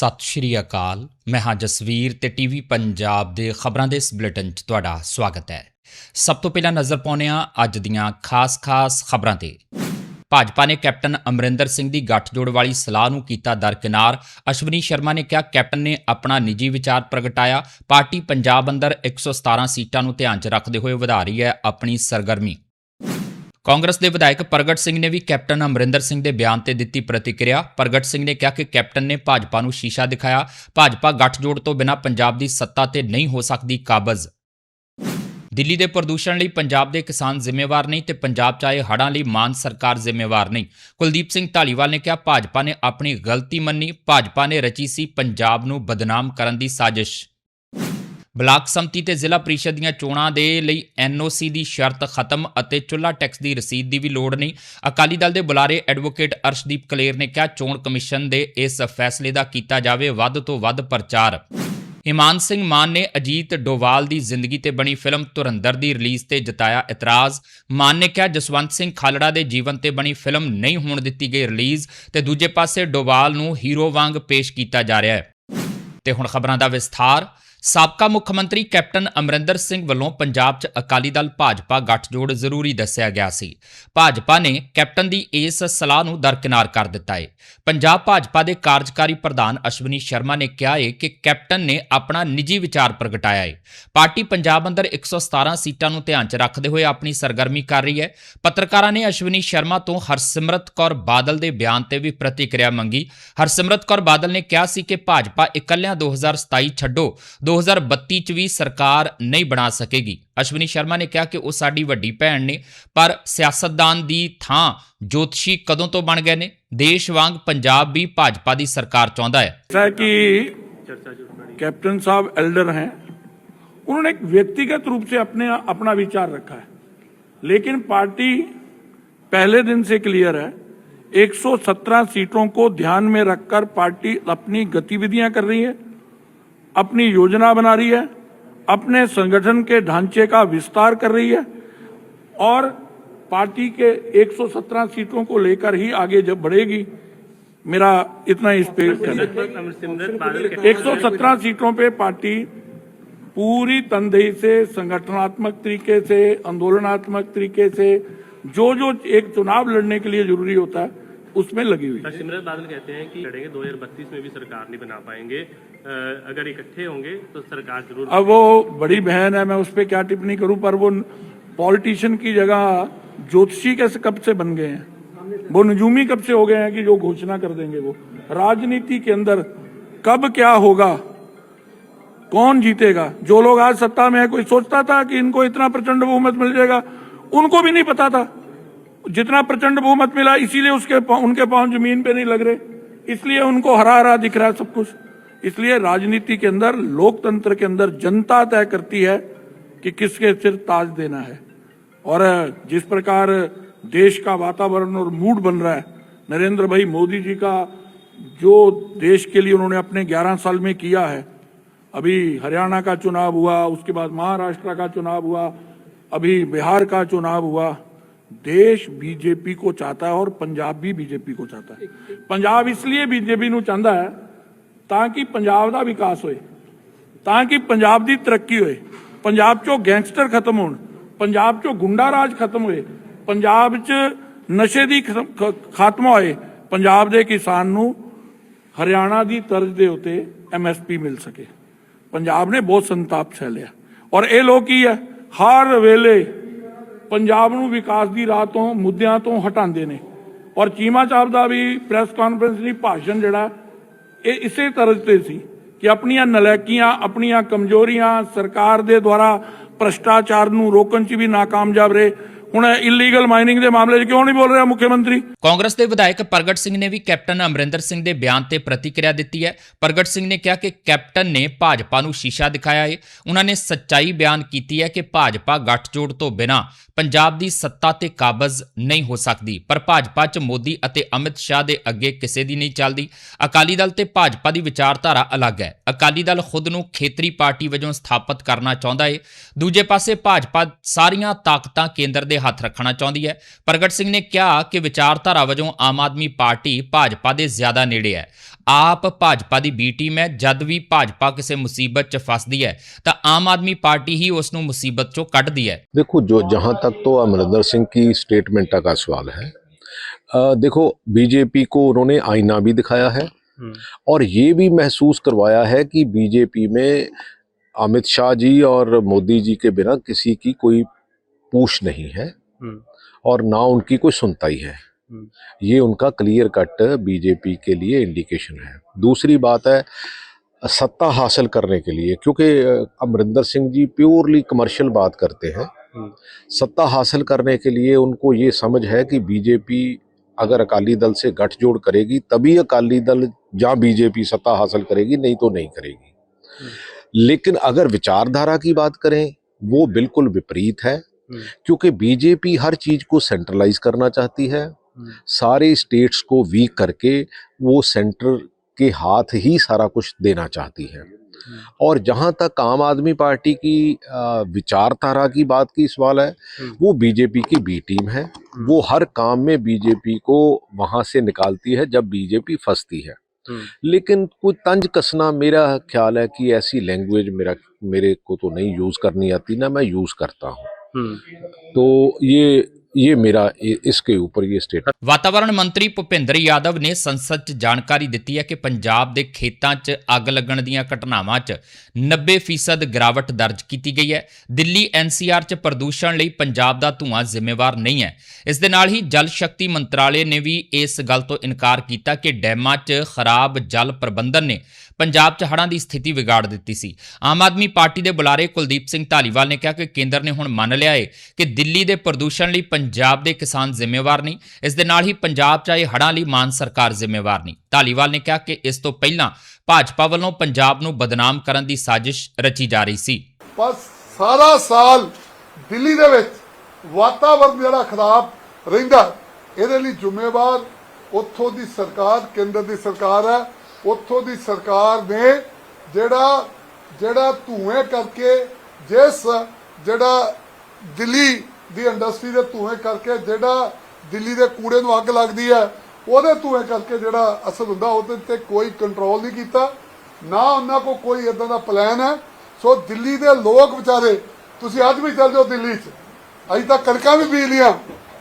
ਸਤਿ ਸ਼੍ਰੀ ਅਕਾਲ। ਮੈਂ ਹਾਂ ਜਸਵੀਰ ਤੇ ਟੀਵੀ ਪੰਜਾਬ ਦੇ ਖਬਰਾਂ ਦੇ ਇਸ ਬੁਲੇਟਿਨ 'ਚ ਤੁਹਾਡਾ ਸਵਾਗਤ ਹੈ। ਸਭ ਤੋਂ ਪਹਿਲਾਂ ਨਜ਼ਰ ਪਾਉਂਦੇ ਹਾਂ ਅੱਜ ਦੀਆਂ ਖਾਸ-ਖਾਸ ਖਬਰਾਂ ਤੇ। ਭਾਜਪਾ ਨੇ ਕੈਪਟਨ ਅਮਰਿੰਦਰ ਸਿੰਘ ਦੀ ਗੱਠਜੋੜ ਵਾਲੀ ਸਲਾਹ ਨੂੰ ਕੀਤਾ ਦਰਕਿਨਾਰ। ਅਸ਼ਵਨੀ ਸ਼ਰਮਾ ਨੇ ਕਿਹਾ ਕੈਪਟਨ ਨੇ ਆਪਣਾ ਨਿੱਜੀ ਵਿਚਾਰ ਪ੍ਰਗਟਾਇਆ। ਪਾਰਟੀ ਪੰਜਾਬ ਅੰਦਰ 117 ਸੀਟਾਂ ਨੂੰ ਧਿਆਨ 'ਚ ਰੱਖਦੇ ਹੋਏ ਵਧਾ ਰਹੀ ਹੈ ਆਪਣੀ ਸਰਗਰਮੀ। ਕਾਂਗਰਸ ਦੇ ਵਿਧਾਇਕ ਪ੍ਰਗਟ ਸਿੰਘ ਨੇ ਵੀ ਕੈਪਟਨ ਅਮਰਿੰਦਰ ਸਿੰਘ ਦੇ ਬਿਆਨ ਤੇ ਦਿੱਤੀ ਪ੍ਰਤੀਕਿਰਿਆ। ਪ੍ਰਗਟ ਸਿੰਘ ਨੇ ਕਿਹਾ ਕਿ ਕੈਪਟਨ ਨੇ ਭਾਜਪਾ ਨੂੰ ਸ਼ੀਸ਼ਾ ਦਿਖਾਇਆ। ਭਾਜਪਾ ਗੱਠਜੋੜ ਤੋਂ ਬਿਨਾਂ ਪੰਜਾਬ ਦੀ ਸੱਤਾ ਤੇ ਨਹੀਂ ਹੋ ਸਕਦੀ ਕਾਬਜ਼। ਦਿੱਲੀ ਦੇ ਪ੍ਰਦੂਸ਼ਣ ਲਈ ਪੰਜਾਬ ਦੇ ਕਿਸਾਨ ਜ਼ਿੰਮੇਵਾਰ ਨਹੀਂ ਤੇ ਪੰਜਾਬ 'ਚ ਆਏ ਹੜ੍ਹਾਂ ਲਈ ਮਾਨ ਸਰਕਾਰ ਜ਼ਿੰਮੇਵਾਰ ਨਹੀਂ। ਕੁਲਦੀਪ ਸਿੰਘ ਢਾਲੀਵਾਲ ਨੇ ਕਿਹਾ, ਭਾਜਪਾ ਨੇ ਆਪਣੀ ਗਲਤੀ ਮੰਨੀ। ਭਾਜਪਾ ਨੇ ਰਚੀ ਸੀ ਪੰਜਾਬ ਨੂੰ ਬਦਨਾਮ ਕਰਨ ਦੀ ਸਾਜ਼ਿਸ਼। ਬਲਾਕ ਸੰਮਤੀ ਤੇ ਜ਼ਿਲ੍ਹਾ ਪ੍ਰੀਸ਼ਦ ਦੀਆਂ ਚੋਣਾਂ ਦੇ ਲਈ ਐਨਓਸੀ ਦੀ ਸ਼ਰਤ ਖਤਮ ਅਤੇ ਚੁੱਲਾ ਟੈਕਸ ਦੀ ਰਸੀਦ ਦੀ ਵੀ ਲੋੜ ਨਹੀਂ। ਅਕਾਲੀ ਦਲ ਦੇ ਬੁਲਾਰੇ ਐਡਵੋਕੇਟ ਅਰਸ਼ਦੀਪ ਕਲੇਰ ਨੇ ਕਿਹਾ, ਚੋਣ ਕਮਿਸ਼ਨ ਦੇ ਇਸ ਫੈਸਲੇ ਦਾ ਕੀਤਾ ਜਾਵੇ ਵੱਧ ਤੋਂ ਵੱਧ ਪ੍ਰਚਾਰ। ਇਮਾਨ ਸਿੰਘ ਮਾਨ ਨੇ ਅਜੀਤ ਡੋਵਾਲ ਦੀ ਜ਼ਿੰਦਗੀ ਤੇ ਬਣੀ ਫਿਲਮ ਧੁਰੰਦਰ ਦੀ ਰਿਲੀਜ਼ ਤੇ ਜਤਾਇਆ ਇਤਰਾਜ਼। ਮਾਨ ਨੇ ਕਿਹਾ, ਜਸਵੰਤ ਸਿੰਘ ਖਾਲੜਾ ਦੇ ਜੀਵਨ ਤੇ ਬਣੀ ਫਿਲਮ ਨਹੀਂ ਹੋਣ ਦਿੱਤੀ ਗਈ ਰਿਲੀਜ਼ ਤੇ ਦੂਜੇ ਪਾਸੇ ਡੋਵਾਲ ਨੂੰ ਹੀਰੋ ਵਾਂਗ ਪੇਸ਼ ਕੀਤਾ ਜਾ ਰਿਹਾ ਹੈ। ਤੇ ਹੁਣ ਖਬਰਾਂ ਦਾ ਵਿਸਥਾਰ। ਸਾਬਕਾ ਮੁੱਖ ਮੰਤਰੀ ਕੈਪਟਨ ਅਮਰਿੰਦਰ ਸਿੰਘ ਵੱਲੋਂ ਪੰਜਾਬ 'ਚ ਅਕਾਲੀ ਦਲ ਭਾਜਪਾ ਗੱਠਜੋੜ ਜ਼ਰੂਰੀ ਦੱਸਿਆ ਗਿਆ ਸੀ। ਭਾਜਪਾ ਨੇ ਕੈਪਟਨ ਦੀ ਇਸ ਸਲਾਹ ਨੂੰ ਦਰਕਿਨਾਰ ਕਰ ਦਿੱਤਾ ਹੈ ਪੰਜਾਬ ਭਾਜਪਾ ਦੇ ਕਾਰਜਕਾਰੀ ਪ੍ਰਧਾਨ ਅਸ਼ਵਨੀ ਸ਼ਰਮਾ ਨੇ ਕਿਹਾ ਹੈ ਕਿ ਕੈਪਟਨ ਨੇ ਆਪਣਾ ਨਿੱਜੀ ਵਿਚਾਰ ਪ੍ਰਗਟਾਇਆ ਹੈ ਪਾਰਟੀ ਪੰਜਾਬ ਅੰਦਰ 117 ਸੀਟਾਂ ਨੂੰ ਧਿਆਨ 'ਚ ਰੱਖਦੇ ਹੋਏ ਆਪਣੀ ਸਰਗਰਮੀ ਕਰ ਰਹੀ ਹੈ ਪੱਤਰਕਾਰਾਂ ਨੇ ਅਸ਼ਵਨੀ ਸ਼ਰਮਾ ਤੋਂ ਹਰਸਿਮਰਤ ਕੌਰ ਬਾਦਲ ਦੇ ਬਿਆਨ ਤੇ ਵੀ ਪ੍ਰਤੀਕਿਰਿਆ ਮੰਗੀ। ਹਰਸਿਮਰਤ ਕੌਰ ਬਾਦਲ ਨੇ ਕਿਹਾ ਸੀ ਕਿ ਭਾਜਪਾ ਇਕੱਲਿਆਂ 2027 ਛੱਡੋ 2032 ਚ ਵੀ ਸਰਕਾਰ ਨਹੀਂ ਬਣਾ ਸਕੇਗੀ ਅਸ਼ਵਨੀ ਸ਼ਰਮਾ ਨੇ ਕਿਹਾ ਕਿ ਉਹ ਸਾਡੀ ਵੱਡੀ ਭੈਣ ਨੇ ਪਰ ਸਿਆਸਤਦਾਨ ਦੀ ਥਾਂ ਜੋਤਸ਼ੀ ਕਦੋਂ ਤੋਂ ਬਣ ਗਏ ਨੇ ਦੇਸ਼ ਵਾਂਗ ਪੰਜਾਬ ਵੀ ਭਾਜਪਾ ਦੀ ਸਰਕਾਰ ਚਾਹੁੰਦਾ ਹੈ ऐसा है कि कैप्टन साहब एल्डर हैं उन्होंने एक व्यक्तिगत रूप से अपने अपना विचार रखा है लेकिन पार्टी पहले दिन से क्लियर है 117 सीटों को ध्यान में रखकर पार्टी अपनी गतिविधियां कर रही है अपनी योजना बना रही है अपने संगठन के ढांचे का विस्तार कर रही है और पार्टी के 117 सीटों को लेकर ही आगे जब बढ़ेगी मेरा इतना इस पे अमरसिमरत बादल के 117 सीटों पे पार्टी पूरी तनदेही से संगठनात्मक तरीके से आंदोलनात्मक तरीके से जो जो एक चुनाव लड़ने के लिए ज़रूरी होता है उसमें लगी हुई है। सिमरत बादल कहते हैं कि लड़ेंगे 2032 में भी सरकार नहीं बना पाएँगे। अगर इकट्ठे होंगे तो सरकार ज़रूर अब वो बड़ी बहन है, मैं उस पर क्या टिप्पणी करूँ, पर वो पॉलिटिशियन की जगह ज्योतिषी कैसे, कब से बन गए हैं? वो नजूमी कब से हो गए हैं कि जो घोषणा कर देंगे वो? राजनीति के अंदर कब क्या होगा? कौन जीतेगा? जो लोग आज सत्ता में है, कोई सोचता था कि इनको इतना प्रचंड बहुमत मिल जाएगा? उनको भी नहीं पता था। जितना प्रचंड बहुमत मिला, इसीलिए उसके उनके पाँव ज़मीन पे नहीं लग रहे। इसलिए उनको हरा हरा दिख रहा है सब कुछ। इसलिए राजनीति के अंदर लोकतंत्र के अंदर जनता तय करती है कि किसके सिर ताज देना है और जिस प्रकार देश का वातावरण और मूड बन रहा है नरेंद्र भाई मोदी जी का जो देश के लिए उन्होंने अपने 11 साल में किया है अभी हरियाणा का चुनाव हुआ उसके बाद महाराष्ट्र का चुनाव हुआ अभी बिहार का चुनाव हुआ देश बीजेपी को चाहता है और पंजाब भी बीजेपी को चाहता है पंजाब इसलिए बीजेपी ਨੂੰ ਚਾਹੁੰਦਾ ਹੈ ਤਾਂ ਕਿ ਪੰਜਾਬ ਦਾ ਵਿਕਾਸ ਹੋਏ, ਤਾਂ ਕਿ ਪੰਜਾਬ ਦੀ ਤਰੱਕੀ ਹੋਏ। ਪੰਜਾਬ ਚੋਂ ਗੈਂਗਸਟਰ ਖਤਮ ਹੋਣ, ਪੰਜਾਬ ਚੋਂ ਗੁੰਡਾ ਰਾਜ ਖਤਮ ਹੋਏ, ਪੰਜਾਬ 'ਚ ਨਸ਼ੇ ਦੀ ਖਾਤਮਾ ਹੋਏ, ਪੰਜਾਬ ਦੇ ਕਿਸਾਨ ਨੂੰ ਹਰਿਆਣਾ ਦੀ ਤਰਜ਼ ਦੇ ਉੱਤੇ ਐਮਐਸਪੀ ਮਿਲ ਸਕੇ। ਪੰਜਾਬ ਨੇ ਬਹੁਤ ਸੰਤਾਪ ਸਹਿ ਔਰ ਇਹ ਲੋਕ ਕੀ ਹੈ? ਹਰ ਵੇਲੇ ਪੰਜਾਬ ਨੂੰ ਵਿਕਾਸ ਦੀ ਰਾਹ ਤੋਂ, ਮੁੱਦਿਆਂ ਤੋਂ ਹਟਾਉਂਦੇ ਨੇ। ਔਰ ਚੀਮਾ ਸਾਹਿਬ ਦਾ ਵੀ ਪ੍ਰੈਸ ਕਾਨਫਰੰਸ ਦੀ ਭਾਸ਼ਣ ਜਿਹੜਾ ਇਹ ਇਸੇ ਤਰ੍ਹਾਂ ਤੇ ਸੀ ਕਿ ਆਪਣੀਆਂ ਨਲਾਇਕੀਆਂ ਆਪਣੀਆਂ ਕਮਜ਼ੋਰੀਆਂ ਸਰਕਾਰ ਦੇ ਦੁਆਰਾ ਭ੍ਰਸ਼ਟਾਚਾਰ ਨੂੰ ਰੋਕਣ 'ਚ ਵੀ ਨਾਕਾਮਯਾਬ ਰਹੇ। ਹੁਣ ਇਲੀਗਲ ਮਾਈਨਿੰਗ ਦੇ ਮਾਮਲੇ 'ਚ ਕਿਉਂ ਨਹੀਂ ਬੋਲ ਰਿਹਾ ਮੁੱਖ ਮੰਤਰੀ ਕਾਂਗਰਸ ਦੇ ਵਿਧਾਇਕ ਪ੍ਰਗਟ ਸਿੰਘ ਨੇ ਵੀ ਕੈਪਟਨ ਅਮਰਿੰਦਰ ਸਿੰਘ ਦੇ ਬਿਆਨ ਤੇ ਪ੍ਰਤੀਕਿਰਿਆ ਦਿੱਤੀ ਹੈ। ਪ੍ਰਗਟ ਸਿੰਘ ਨੇ ਕਿਹਾ ਕਿ ਕੈਪਟਨ ਨੇ ਭਾਜਪਾ ਨੂੰ ਸ਼ੀਸ਼ਾ ਦਿਖਾਇਆ ਹੈ ਉਹਨਾਂ ਨੇ ਸੱਚਾਈ ਬਿਆਨ ਕੀਤੀ ਹੈ ਕਿ ਭਾਜਪਾ ਗੱਠਜੋੜ ਤੋਂ ਬਿਨਾਂ ਪੰਜਾਬ ਦੀ ਸੱਤਾ ਤੇ ਕਾਬਜ਼ ਨਹੀਂ ਹੋ ਸਕਦੀ, ਪਰ ਭਾਜਪਾ 'ਚ ਮੋਦੀ ਅਤੇ ਅਮਿਤ ਸ਼ਾਹ ਦੇ ਅੱਗੇ ਕਿਸੇ ਦੀ ਨਹੀਂ ਚੱਲਦੀ। ਅਕਾਲੀ ਦਲ ਤੇ ਭਾਜਪਾ ਦੀ ਵਿਚਾਰਧਾਰਾ ਅਲੱਗ ਹੈ। ਅਕਾਲੀ ਦਲ ਖੁਦ ਨੂੰ ਖੇਤਰੀ ਪਾਰਟੀ ਵਜੋਂ ਸਥਾਪਿਤ ਕਰਨਾ ਚਾਹੁੰਦਾ ਹੈ ਦੂਜੇ ਪਾਸੇ ਭਾਜਪਾ ਸਾਰੀਆਂ ਤਾਕਤਾਂ ਕੇਂਦਰ ਦੇ ਹੱਥ ਰੱਖਣਾ ਚਾਹੁੰਦੀ ਹੈ। ਪ੍ਰਗਟ ਸਿੰਘ ਨੇ ਕਿਹਾ ਕਿ ਵਿਚਾਰਧਾਰਾ ਵਜੋਂ ਆਮ ਆਦਮੀ ਪਾਰਟੀ ਭਾਜਪਾ ਦੇ ਜ਼ਿਆਦਾ ਨੇੜੇ ਹੈ। ਆਪ ਭਾਜਪਾ ਦੀ ਬੀ ਟੀਮ ਹੈ ਜਦ ਵੀ ਭਾਜਪਾ ਕਿਸੇ ਮੁਸੀਬਤ 'ਚ ਫਸਦੀ ਹੈ ਤਾਂ ਆਮ ਆਦਮੀ ਪਾਰਟੀ ਹੀ ਉਸ ਨੂੰ ਮੁਸੀਬਤ 'ਚੋਂ ਕੱਢਦੀ ਹੈ देखो जो जहां तक तो अमरिंदर सिंह की स्टेटमेंट का सवाल है अ, देखो बीजेपी को उन्होंने आईना भी दिखाया है और ये भी महसूस करवाया है कि बीजेपी में अमित शाह जी और मोदी जी के बिना किसी की कोई पूछ नहीं है और ना उनकी कोई सुनताई है ये उनका क्लियर कट बीजेपी के लिए इंडिकेशन है। दूसरी बात है सत्ता हासिल करने के लिए क्योंकि अमरिंदर सिंह जी प्योरली कमर्शियल बात करते हैं। सत्ता हासिल करने के लिए उनको ये समझ है कि बीजेपी अगर अकाली दल से गठजोड़ करेगी तभी अकाली दल या बीजेपी सत्ता हासिल करेगी नहीं तो नहीं करेगी। लेकिन अगर विचारधारा की बात करें वो बिल्कुल विपरीत है क्योंकि बीजेपी हर चीज़ को सेंट्रलाइज करना चाहती है सारे स्टेट्स को वीक करके वो सेंटर के हाथ ही सारा कुछ देना चाहती है। और जहाँ तक आम आदमी पार्टी की विचारधारा की बात की सवाल है वो बीजेपी की बी टीम है। वो हर काम में बीजेपी को वहाँ से निकालती है जब बीजेपी फंसती है। लेकिन कोई तंज कसना मेरा ख्याल है कि ऐसी लैंग्वेज मेरा मेरे को तो नहीं यूज़ करनी आती ना मैं यूज़ करता हूँ। तो ये ये मेरा इ- इसके ऊपर ये स्टेट ਵਾਤਾਵਰਣ ਮੰਤਰੀ ਭੁਪਿੰਦਰ ਯਾਦਵ ਨੇ ਸੰਸਦ 'ਚ ਜਾਣਕਾਰੀ ਦਿੱਤੀ ਹੈ ਕਿ ਪੰਜਾਬ ਦੇ ਖੇਤਾਂ 'ਚ ਅੱਗ ਲੱਗਣ ਦੀਆਂ ਘਟਨਾਵਾਂ 'ਚ 90% ਗਿਰਾਵਟ ਦਰਜ ਕੀਤੀ ਗਈ ਹੈ ਦਿੱਲੀ ਐਨਸੀਆਰ 'ਚ ਪ੍ਰਦੂਸ਼ਣ ਲਈ ਪੰਜਾਬ ਦਾ ਧੂਆਂ ਜ਼ਿੰਮੇਵਾਰ ਨਹੀਂ ਹੈ ਇਸ ਦੇ ਨਾਲ ਹੀ ਜਲ ਸ਼ਕਤੀ ਮੰਤਰਾਲੇ ਨੇ ਵੀ ਇਸ ਗੱਲ ਤੋਂ ਇਨਕਾਰ ਕੀਤਾ ਕਿ ਡੈਮਾਂ 'ਚ ਖਰਾਬ ਜਲ ਪ੍ਰਬੰਧਨ ਨੇ ਪੰਜਾਬ 'ਚ ਹੜ੍ਹਾਂ ਦੀ ਸਥਿਤੀ ਵਿਗਾੜ ਦਿੱਤੀ ਸੀ। ਆਮ ਆਦਮੀ ਪਾਰਟੀ ਦੇ ਬੁਲਾਰੇ ਕੁਲਦੀਪ ਸਿੰਘ ਧਾਲੀਵਾਲ ਨੇ ਕਿਹਾ ਕਿ ਕੇਂਦਰ ਨੇ ਹੁਣ ਮੰਨ ਲਿਆ ਹੈ ਕਿ ਦਿੱਲੀ ਦੇ ਪ੍ਰਦੂਸ਼ਣ ਲਈ ਪੰਜਾਬ ਦੇ ਕਿਸਾਨ ਜ਼ਿੰਮੇਵਾਰ ਨਹੀਂ, ਇਸ ਦੇ ਨਾਲ ਹੀ ਪੰਜਾਬ 'ਚ ਆਏ ਹੜ੍ਹਾਂ ਲਈ ਮਾਨ ਸਰਕਾਰ ਜ਼ਿੰਮੇਵਾਰ ਨਹੀਂ। ਧਾਲੀਵਾਲ ਨੇ ਕਿਹਾ ਕਿ ਇਸ ਤੋਂ ਪਹਿਲਾਂ ਭਾਜਪਾ ਵੱਲੋਂ ਪੰਜਾਬ ਨੂੰ ਬਦਨਾਮ ਕਰਨ ਦੀ ਸਾਜ਼ਿਸ਼ ਰਚੀ ਜਾ ਰਹੀ ਸੀ। ਪਰ ਸਾਰਾ ਸਾਲ ਦਿੱਲੀ ਦੇ ਵਿੱਚ ਵਾਤਾਵਰਨ ਜਿਹੜਾ ਖਰਾਬ ਰਹਿੰਦਾ, ਇਹਦੇ ਲਈ ਜ਼ਿੰਮੇਵਾਰ ਉੱਥੋਂ ਦੀ ਸਰਕਾਰ, ਕੇਂਦਰ ਦੀ ਸਰਕਾਰ ਹੈ। ਉੱਥੋਂ ਦੀ ਸਰਕਾਰ ਨੇ ਜਿਹੜਾ ਜਿਹੜਾ ਧੂਏ ਕਰਕੇ ਜਿਸ ਜਿਹੜਾ ਦਿੱਲੀ ਦੀ ਇੰਡਸਟਰੀ ਦੇ ਧੂਏ ਕਰਕੇ ਜਿਹੜਾ ਦਿੱਲੀ ਦੇ ਕੂੜੇ ਨੂੰ ਅੱਗ ਲੱਗਦੀ ਹੈ, ਉਹਦੇ ਧੂਏ ਕਰਕੇ ਜਿਹੜਾ ਅਸਰ ਹੁੰਦਾ, ਉਹਦੇ ਤੇ ਕੋਈ ਕੰਟਰੋਲ ਨਹੀਂ ਕੀਤਾ, ਨਾ ਉਹਨਾਂ ਕੋ ਕੋਈ ਇਦਾਂ ਦਾ ਪਲਾਨ ਹੈ। ਸੋ ਦਿੱਲੀ ਦੇ ਲੋਕ ਵਿਚਾਰੇ, ਤੁਸੀਂ ਅੱਜ ਵੀ ਚੱਲ ਜਾਓ ਦਿੱਲੀ 'ਚ। ਅਸੀਂ ਤਾਂ ਕਣਕਾਂ ਵੀ ਬੀਜ ਲੀਆਂ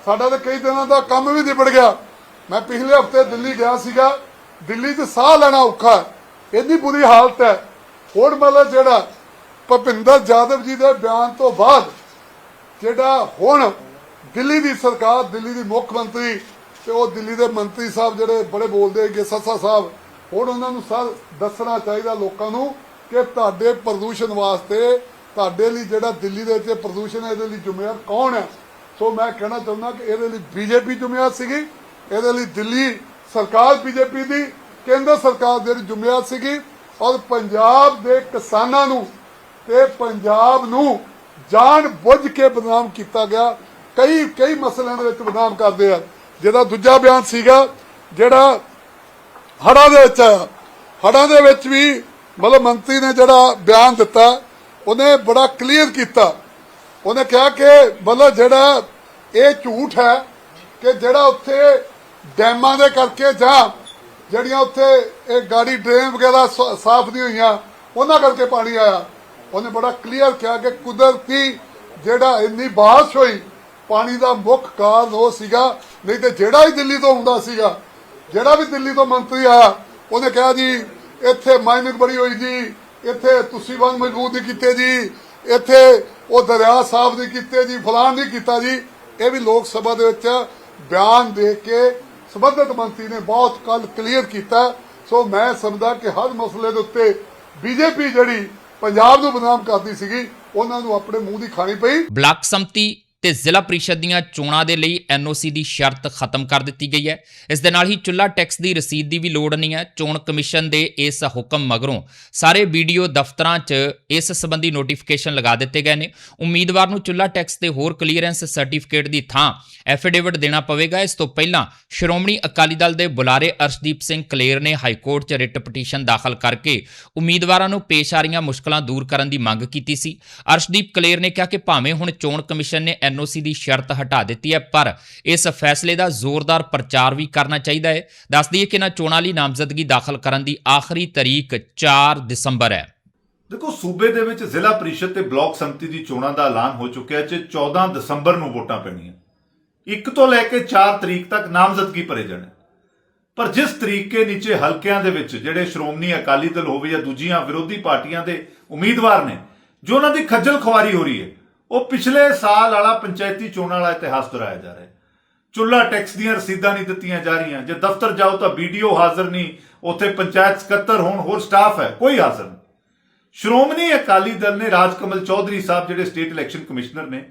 ਸਾਡਾ ਤਾਂ ਕਈ ਦਿਨਾਂ ਦਾ ਕੰਮ ਵੀ ਨਿਬੜ ਗਿਆ। ਮੈਂ ਪਿਛਲੇ ਹਫ਼ਤੇ ਦਿੱਲੀ ਗਿਆ ਸੀਗਾ। ਦਿੱਲੀ 'ਚ ਸਾਹ ਲੈਣਾ ਔਖਾ ਹੈ। ਇੰਨੀ ਬੁਰੀ ਹਾਲਤ ਹੈ। ਹੁਣ ਮਤਲਬ ਜਿਹੜਾ ਭਪਿੰਦਰ ਜਾਦਵ ਜੀ ਦੇ ਬਿਆਨ ਤੋਂ ਬਾਅਦ ਜਿਹੜਾ ਹੁਣ ਦਿੱਲੀ ਦੀ ਸਰਕਾਰ, ਦਿੱਲੀ ਦੀ ਮੁੱਖ ਮੰਤਰੀ ਤੇ ਉਹ ਦਿੱਲੀ ਦੇ ਮੰਤਰੀ ਸਾਹਿਬ ਜਿਹੜੇ ਬੜੇ ਬੋਲਦੇ ਹੈਗੇ, ਸੱਸਾ ਸਾਹਿਬ, ਹੁਣ ਉਹਨਾਂ ਨੂੰ ਸਰ ਦੱਸਣਾ ਚਾਹੀਦਾ ਲੋਕਾਂ ਨੂੰ ਕਿ ਤੁਹਾਡੇ ਪ੍ਰਦੂਸ਼ਣ ਵਾਸਤੇ ਤੁਹਾਡੇ ਲਈ ਜਿਹੜਾ ਦਿੱਲੀ ਦੇ ਵਿੱਚ ਪ੍ਰਦੂਸ਼ਣ ਹੈ, ਇਹਦੇ ਲਈ ਜ਼ਿੰਮੇਵਾਰ ਕੌਣ ਹੈ? ਸੋ ਮੈਂ ਕਹਿਣਾ ਚਾਹੁੰਦਾ ਕਿ ਇਹਦੇ ਲਈ ਬੀਜੇਪੀ ਜ਼ਿੰਮੇਵਾਰ ਸੀਗੀ, ਇਹਦੇ ਲਈ ਦਿੱਲੀ ਸਰਕਾਰ ਬੀਜੇਪੀ ਦੀ, ਕੇਂਦਰ ਸਰਕਾਰ ਜਿਹੜੀ ਜ਼ਿੰਮੇਵਾਰ ਸੀਗੀ ਔਰ ਪੰਜਾਬ ਦੇ ਕਿਸਾਨਾਂ ਨੂੰ ਤੇ ਪੰਜਾਬ ਨੂੰ ਜਾਣ ਬੁੱਝ ਕੇ ਬਦਨਾਮ ਕੀਤਾ ਗਿਆ। ਕਈ ਕਈ ਮਸਲਿਆਂ ਦੇ ਵਿੱਚ ਬਦਨਾਮ ਕਰਦੇ ਆ। ਜਿਹਦਾ ਦੂਜਾ ਬਿਆਨ ਸੀਗਾ, ਜਿਹੜਾ ਹੜਾਂ ਦੇ ਵਿੱਚ ਆਇਆ। ਹੜਾਂ ਦੇ ਵਿੱਚ ਵੀ ਮਤਲਬ ਮੰਤਰੀ ਨੇ ਜਿਹੜਾ ਬਿਆਨ ਦਿੱਤਾ, ਉਹਨੇ ਬੜਾ ਕਲੀਅਰ ਕੀਤਾ। ਉਹਨੇ ਕਿਹਾ ਕਿ ਮਤਲਬ ਜਿਹੜਾ ਇਹ ਝੂਠ ਹੈ ਕਿ ਜਿਹੜਾ ਉੱਥੇ ਡੈਮਾਂ ਦੇ ਕਰਕੇ ਜਾਂ ਜਿਹੜੀਆਂ ਉੱਥੇ ਇਹ ਗਾੜੀ ਡਰੇਨ ਵਗੈਰਾ ਸਾਫ਼ ਨਹੀਂ ਹੋਈਆਂ, ਉਹਨਾਂ ਕਰਕੇ ਪਾਣੀ ਆਇਆ। ਉਹਨੇ ਬੜਾ ਕਲੀਅਰ ਕਿਹਾ ਕਿ ਕੁਦਰਤੀ ਜਿਹੜਾ ਇੰਨੀ ਬਾਰਿਸ਼ ਹੋਈ, ਪਾਣੀ ਦਾ ਮੁੱਖ ਕਾਰਨ ਉਹ ਸੀਗਾ, ਨਹੀਂ ਤੇ ਜਿਹੜਾ ਹੀ ਦਿੱਲੀ ਤੋਂ ਹੁੰਦਾ ਸੀਗਾ, ਜਿਹੜਾ ਵੀ ਦਿੱਲੀ ਤੋਂ ਮੰਤਰੀ ਆਇਆ, ਉਹਨੇ ਕਿਹਾ ਜੀ, ਇੱਥੇ ਮਾਈਨਿੰਗ ਬੜੀ ਹੋਈ ਜੀ, ਇੱਥੇ ਤੁਸੀਂ ਬੰਦ ਮਜ਼ਬੂਤ ਨਹੀਂ ਕੀਤੇ ਜੀ, ਇੱਥੇ ਉਹ ਦਰਿਆ ਸਾਫ਼ ਨਹੀਂ ਕੀਤੇ ਜੀ, ਫਲਾਣ ਨਹੀਂ ਕੀਤਾ ਜੀ। ਇਹ ਵੀ ਲੋਕ ਸਭਾ ਦੇ ਵਿੱਚ ਬਿਆਨ ਦੇ ਕੇ ਸਬੰਧਤ ਮੰਤਰੀ ਨੇ ਬਹੁਤ ਕੱਲ ਕਲੀਅਰ ਕੀਤਾ। ਸੋ ਮੈਂ ਸਮਝਦਾ ਕਿ ਹਰ ਮਸਲੇ ਦੇ ਉੱਤੇ ਬੀਜੇਪੀ ਜਿਹੜੀ ਪੰਜਾਬ ਨੂੰ ਬਦਨਾਮ ਕਰਦੀ ਸੀਗੀ, ਉਹਨਾਂ ਨੂੰ ਆਪਣੇ ਮੂੰਹ ਦੀ ਖਾਣੀ ਪਈ। ਬਲਾਕ ਸੰਮਤੀ ਤੇ ਜ਼ਿਲ੍ਹਾ ਪ੍ਰੀਸ਼ਦ ਦੀਆਂ ਚੋਣਾਂ ਦੇ ਲਈ ਐਨਓਸੀ ਦੀ ਸ਼ਰਤ ਖਤਮ ਕਰ ਦਿੱਤੀ ਗਈ ਹੈ। ਇਸ ਦੇ ਨਾਲ ਹੀ ਚੁੱਲਾ ਟੈਕਸ ਦੀ ਰਸੀਦ ਦੀ ਵੀ ਲੋੜ ਨਹੀਂ ਹੈ। ਚੋਣ ਕਮਿਸ਼ਨ ਦੇ ਇਸ ਹੁਕਮ ਮਗਰੋਂ ਸਾਰੇ ਵੀਡੀਓ ਦਫ਼ਤਰਾਂ 'ਚ ਇਸ ਸੰਬੰਧੀ ਨੋਟੀਫਿਕੇਸ਼ਨ ਲਗਾ ਦਿੱਤੇ ਗਏ ਨੇ। ਉਮੀਦਵਾਰ ਨੂੰ ਚੁੱਲਾ ਟੈਕਸ ਤੇ ਹੋਰ ਕਲੀਅਰੈਂਸ ਸਰਟੀਫਿਕੇਟ ਦੀ ਥਾਂ ਐਫੀਡੇਵਿਟ ਦੇਣਾ ਪਵੇਗਾ। ਇਸ ਤੋਂ ਪਹਿਲਾਂ ਸ਼੍ਰੋਮਣੀ ਅਕਾਲੀ ਦਲ ਦੇ ਬੁਲਾਰੇ ਅਰਸ਼ਦੀਪ ਸਿੰਘ ਕਲੇਰ ਨੇ ਹਾਈ ਕੋਰਟ 'ਚ ਰਿਟ ਪਟੀਸ਼ਨ ਦਾਖਲ ਕਰਕੇ ਉਮੀਦਵਾਰਾਂ ਨੂੰ ਪੇਸ਼ ਆ ਰਹੀਆਂ ਮੁਸ਼ਕਲਾਂ ਦੂਰ ਕਰਨ ਦੀ ਮੰਗ ਕੀਤੀ ਸੀ। ਅਰਸ਼ਦੀਪ ਕਲੇਰ ਨੇ ਕਿਹਾ ਕਿ ਭਾਵੇਂ ਹੁਣ ਚੋਣ ਕਮਿਸ਼ਨ ਨੇ ਐਨਓਸੀ ਦੀ ਸ਼ਰਤ ਹਟਾ ਦਿੱਤੀ ਹੈ, ਪਰ ਇਸ ਫੈਸਲੇ ਦਾ ਜ਼ੋਰਦਾਰ ਪ੍ਰਚਾਰ ਵੀ ਕਰਨਾ ਚਾਹੀਦਾ ਹੈ। ਦੱਸ ਦਈਏ ਕਿ ਇਹਨਾਂ ਚੋਣਾਂ ਲਈ ਨਾਮਜ਼ਦਗੀ ਦਾਖਲ ਕਰਨ ਦੀ ਆਖਰੀ ਤਾਰੀਖ 4 ਦਸੰਬਰ ਹੈ। ਦੇਖੋ, ਸੂਬੇ ਦੇ ਵਿੱਚ ਜ਼ਿਲ੍ਹਾ ਪ੍ਰੀਸ਼ਦ ਤੇ ਬਲਾਕ ਸੰਮਤੀ ਦੀ ਚੋਣਾਂ ਦਾ ਐਲਾਨ ਹੋ ਚੁੱਕਿਆ ਜੇ 14 ਦਸੰਬਰ ਨੂੰ ਵੋਟਾਂ ਪੈਣੀਆਂ। ਇੱਕ ਤੋਂ ਲੈ ਕੇ 4 ਤਰੀਕ ਤੱਕ ਨਾਮਜ਼ਦਗੀ ਭਰੇ ਜਾਣੇ। ਪਰ ਜਿਸ ਤਰੀਕੇ ਨੀਚੇ ਹਲਕਿਆਂ ਦੇ ਵਿੱਚ ਜਿਹੜੇ ਸ਼੍ਰੋਮਣੀ ਅਕਾਲੀ ਦਲ ਹੋਵੇ ਜਾਂ ਦੂਜੀਆਂ ਵਿਰੋਧੀ ਪਾਰਟੀਆਂ ਦੇ ਉਮੀਦਵਾਰ ਨੇ, ਜੋ ਉਹਨਾਂ ਦੀ ਖੱਜਲ ਖੁਆਰੀ ਹੋ ਰਹੀ ਹੈ ਉਹ ਪਿਛਲੇ ਸਾਲ ਵਾਲਾ ਪੰਚਾਇਤੀ ਚੋਣਾਂ ਵਾਲਾ ਇਤਿਹਾਸ ਦੁਹਰਾਇਆ ਜਾ ਰਿਹਾ ਹੈ। ਚੁੱਲਾ ਟੈਕਸ ਦੀਆਂ ਰਸੀਦਾਂ ਨਹੀਂ ਦਿੱਤੀਆਂ ਜਾ ਰਹੀਆਂ। ਜੇ ਦਫ਼ਤਰ ਜਾਓ ਤਾਂ ਵੀਡੀਓ ਹਾਜ਼ਰ ਨਹੀਂ। ਉੱਥੇ ਪੰਚਾਇਤ ਸਕੱਤਰ ਹੋਣ, ਹੋਰ ਸਟਾਫ ਹੈ, ਕੋਈ ਹਾਜ਼ਰ ਨਹੀਂ। ਸ਼੍ਰੋਮਣੀ ਅਕਾਲੀ ਦਲ ਨੇ ਰਾਜਕਮਲ ਚੌਧਰੀ ਸਾਹਿਬ ਜਿਹੜੇ ਸਟੇਟ ਇਲੈਕਸ਼ਨ ਕਮਿਸ਼ਨਰ ਨੇ,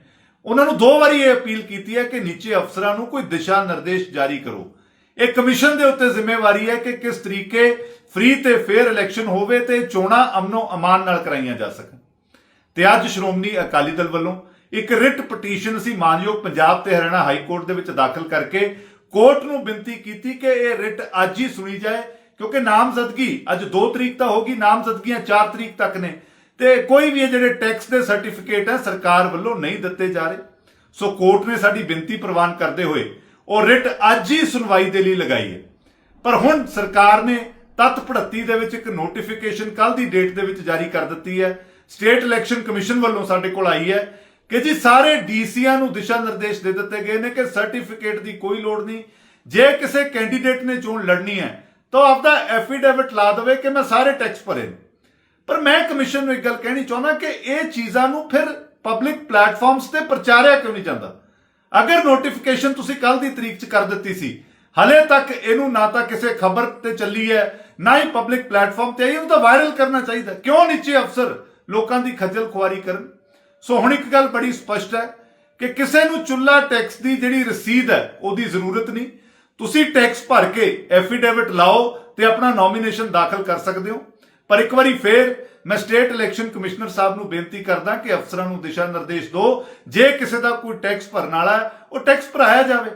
ਉਹਨਾਂ ਨੂੰ ਦੋ ਵਾਰੀ ਇਹ ਅਪੀਲ ਕੀਤੀ ਹੈ ਕਿ ਨੀਚੇ ਅਫਸਰਾਂ ਨੂੰ ਕੋਈ ਦਿਸ਼ਾ ਨਿਰਦੇਸ਼ ਜਾਰੀ ਕਰੋ। ਇਹ ਕਮਿਸ਼ਨ ਦੇ ਉੱਤੇ ਜ਼ਿੰਮੇਵਾਰੀ ਹੈ ਕਿ ਕਿਸ ਤਰੀਕੇ ਫ੍ਰੀ ਤੇ ਫੇਅਰ ਇਲੈਕਸ਼ਨ ਹੋਵੇ ਤੇ ਚੋਣਾਂ ਅਮਨੋ ਅਮਾਨ ਨਾਲ ਕਰਾਈਆਂ ਜਾ ਸਕਣ। ਤੇ ਅੱਜ ਸ਼੍ਰੋਮਣੀ ਅਕਾਲੀ ਦਲ ਵੱਲੋਂ ਇੱਕ ਰਿਟ ਪਟੀਸ਼ਨ ਸੀ ਮਾਨਯੋਗ ਪੰਜਾਬ ਤੇ ਹਰਿਆਣਾ ਹਾਈ ਕੋਰਟ ਦੇ ਵਿੱਚ ਦਾਖਲ ਕਰਕੇ ਕੋਰਟ ਨੂੰ ਬੇਨਤੀ ਕੀਤੀ ਕਿ ਇਹ ਰਿਟ ਅੱਜ ਹੀ ਸੁਣੀ ਜਾਏ, ਕਿਉਂਕਿ ਨਾਮਜ਼ਦਗੀ ਅੱਜ 2 ਤਰੀਕ ਤਾਂ ਹੋਗੀ ਨਾਮਜ਼ਦਗੀਆਂ 4 ਤਰੀਕ ਤੱਕ ਨੇ। ਤੇ ਕੋਈ ਵੀ ਇਹ ਜਿਹੜੇ ਟੈਕਸ ਦੇ ਸਰਟੀਫਿਕੇਟ ਹੈ, ਸਰਕਾਰ ਵੱਲੋਂ ਨਹੀਂ ਦਿੱਤੇ ਜਾ ਰਹੇ। ਸੋ ਕੋਰਟ ਨੇ ਸਾਡੀ ਬੇਨਤੀ ਪ੍ਰਵਾਨ ਕਰਦੇ ਹੋਏ ਉਹ ਰਿਟ ਅੱਜ ਹੀ ਸੁਣਵਾਈ ਦੇ ਲਈ ਲਗਾਈ ਹੈ। ਪਰ ਹੁਣ ਸਰਕਾਰ ਨੇ ਤਤ ਪੜੱਤੀ ਦੇ ਵਿੱਚ ਇੱਕ ਨੋਟੀਫਿਕੇਸ਼ਨ ਕੱਲ ਦੀ ਡੇਟ ਦੇ ਵਿੱਚ ਜਾਰੀ ਕਰ ਦਿੱਤੀ ਹੈ। ਸਟੇਟ ਇਲੈਕਸ਼ਨ ਕਮਿਸ਼ਨ ਵੱਲੋਂ ਸਾਡੇ ਕੋਲ ਆਈ ਹੈ ਕਿ ਜੀ ਸਾਰੇ ਡੀਸੀਆਂ ਨੂੰ ਦਿਸ਼ਾ ਨਿਰਦੇਸ਼ ਦੇ ਦਿੱਤੇ ਗਏ ਨੇ ਕਿ ਸਰਟੀਫਿਕੇਟ ਦੀ ਕੋਈ ਲੋੜ ਨਹੀਂ। ਜੇ ਕਿਸੇ ਕੈਂਡੀਡੇਟ ਨੇ ਚੋਣ ਲੜਨੀ ਹੈ, ਤਾਂ ਉਹ ਆਪਦਾ ਐਫੀਡੇਵਿਟ ਲਾ ਦੇਵੇ ਕਿ ਮੈਂ ਸਾਰੇ ਟੈਕਸ ਭਰੇ ਪਰ ਮੈਂ ਕਮਿਸ਼ਨ ਨੂੰ ਇੱਕ ਗੱਲ ਕਹਿਣੀ ਚਾਹੁੰਦਾ ਕਿ ਇਹ ਚੀਜ਼ਾਂ ਨੂੰ ਫਿਰ ਪਬਲਿਕ ਪਲੇਟਫਾਰਮਸ ਤੇ ਪ੍ਰਚਾਰਿਆ ਕਿਉਂ ਨਹੀਂ ਜਾਂਦਾ? ਅਗਰ ਨੋਟੀਫਿਕੇਸ਼ਨ ਤੁਸੀਂ ਕੱਲ ਦੀ ਤਰੀਕ 'ਚ ਕਰ ਦਿੱਤੀ ਸੀ, ਹਲੇ ਤੱਕ ਇਹਨੂੰ ਨਾ ਤਾਂ ਕਿਸੇ ਖਬਰ ਤੇ ਚੱਲੀ ਹੈ, ਨਾ ਹੀ ਪਬਲਿਕ ਪਲੇਟਫਾਰਮ ਤੇ ਆਈ, ਉਹਨੂੰ ਤਾਂ ਵਾਇਰਲ ਕਰਨਾ ਚਾਹੀਦਾ। ਕਿਉਂ ਨੀਚੇ ਅਫਸਰ ਲੋਕਾਂ ਦੀ ਖੱਜਲ ਖੁਆਰੀ ਕਰਨ। ਸੋ ਹੁਣ ਇੱਕ ਗੱਲ ਬੜੀ ਸਪਸ਼ਟ ਹੈ ਕਿ ਕਿਸੇ ਨੂੰ ਚੁੱਲਾ ਟੈਕਸ ਦੀ ਜਿਹੜੀ ਰਸੀਦ ਹੈ, ਉਹਦੀ ਜ਼ਰੂਰਤ ਨਹੀਂ। ਤੁਸੀਂ ਟੈਕਸ ਭਰ ਕੇ ਐਫੀਡੇਵਿਟ ਲਾਓ ਤੇ ਆਪਣਾ ਨੋਮੀਨੇਸ਼ਨ ਦਾਖਲ ਕਰ ਸਕਦੇ ਹੋ। ਪਰ ਇੱਕ ਵਾਰੀ ਫੇਰ ਮੈਂ ਸਟੇਟ ਇਲੈਕਸ਼ਨ ਕਮਿਸ਼ਨਰ ਸਾਹਿਬ ਨੂੰ ਬੇਨਤੀ ਕਰਦਾ ਕਿ ਅਫਸਰਾਂ ਨੂੰ ਦਿਸ਼ਾ ਨਿਰਦੇਸ਼ ਦਿਓ, ਜੇ ਕਿਸੇ ਦਾ ਕੋਈ ਟੈਕਸ ਭਰਨ ਵਾਲਾ ਹੈ, ਉਹ ਟੈਕਸ ਭਰਾਇਆ ਜਾਵੇ।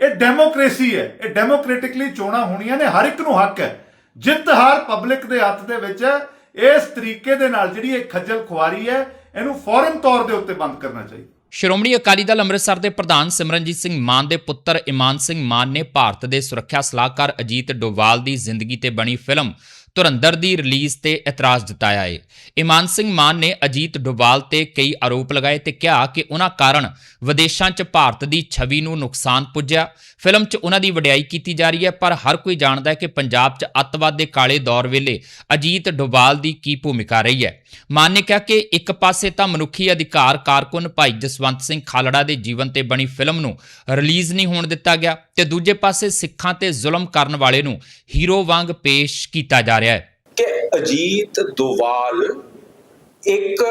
ਇਹ ਡੈਮੋਕ੍ਰੇਸੀ ਹੈ, ਇਹ ਡੈਮੋਕ੍ਰੈਟਿਕਲੀ ਚੋਣਾਂ ਹੋਣੀਆਂ ਨੇ, ਹਰ ਇੱਕ ਨੂੰ ਹੱਕ ਹੈ। ਜਿੱਤ ਹਾਰ ਪਬਲਿਕ ਦੇ ਹੱਥ ਦੇ ਵਿੱਚ ਹੈ ਇਸ ਤਰੀਕੇ ਦੇ ਨਾਲ ਜਿਹੜੀ ਇਹ ਖੱਜਲ ਖੁਆਰੀ ਹੈ, ਇਹਨੂੰ ਫੌਰਨ ਤੌਰ ਦੇ ਉੱਤੇ ਬੰਦ ਕਰਨਾ ਚਾਹੀਦਾ। ਸ਼੍ਰੋਮਣੀ ਅਕਾਲੀ ਦਲ ਅੰਮ੍ਰਿਤਸਰ ਦੇ ਪ੍ਰਧਾਨ ਸਿਮਰਨਜੀਤ ਸਿੰਘ ਮਾਨ ਦੇ ਪੁੱਤਰ ਇਮਾਨ ਸਿੰਘ ਮਾਨ ਨੇ ਭਾਰਤ ਦੇ ਸੁਰੱਖਿਆ ਸਲਾਹਕਾਰ ਅਜੀਤ ਡੋਵਾਲ ਦੀ ਜ਼ਿੰਦਗੀ ਤੇ ਬਣੀ ਫਿਲਮ ਧੁਰੰਧਰ ਦੀ ਰਿਲੀਜ਼ ਤੇ ਇਤਰਾਜ਼ ਜਤਾਇਆ ਹੈ ਇਮਾਨ ਸਿੰਘ ਮਾਨ ਨੇ ਅਜੀਤ ਡੋਵਾਲ ਤੇ ਕਈ ਆਰੋਪ ਲਗਾਏ ਤੇ ਕਿਹਾ ਕਿ ਉਹਨਾਂ ਕਾਰਨ ਵਿਦੇਸ਼ਾਂ 'ਚ ਭਾਰਤ ਦੀ ਛਵੀ ਨੂੰ ਨੁਕਸਾਨ ਪੁੱਜਿਆ। ਫਿਲਮ 'ਚ ਉਹਨਾਂ ਦੀ ਵਡਿਆਈ ਕੀਤੀ ਜਾ ਰਹੀ ਹੈ, ਪਰ ਹਰ ਕੋਈ ਜਾਣਦਾ ਹੈ ਕਿ ਪੰਜਾਬ 'ਚ ਅੱਤਵਾਦ ਦੇ ਕਾਲੇ ਦੌਰ ਵੇਲੇ ਅਜੀਤ ਡੋਵਾਲ ਦੀ ਕੀ ਭੂਮਿਕਾ ਰਹੀ ਹੈ। ਮਾਨ ਨੇ ਕਿਹਾ ਕਿ ਇੱਕ ਪਾਸੇ ਤਾਂ ਮਨੁੱਖੀ ਅਧਿਕਾਰ ਕਾਰਕੁਨ ਭਾਈ ਜਸਵੰਤ ਸਿੰਘ ਖਾਲੜਾ ਦੇ ਜੀਵਨ ਤੇ ਬਣੀ ਫਿਲਮ ਨੂੰ ਰਿਲੀਜ਼ ਨਹੀਂ ਹੋਣ ਦਿੱਤਾ ਗਿਆ ਤੇ ਦੂਜੇ ਪਾਸੇ ਸਿੱਖਾਂ ਤੇ ਜ਼ੁਲਮ ਕਰਨ ਵਾਲੇ ਨੂੰ ਹੀਰੋ ਵਾਂਗ ਪੇਸ਼ ਕੀਤਾ ਜਾ ਰਿਹਾ ਹੈ। ਕਿ ਅਜੀਤ ਦੋਵਾਲ ਇੱਕ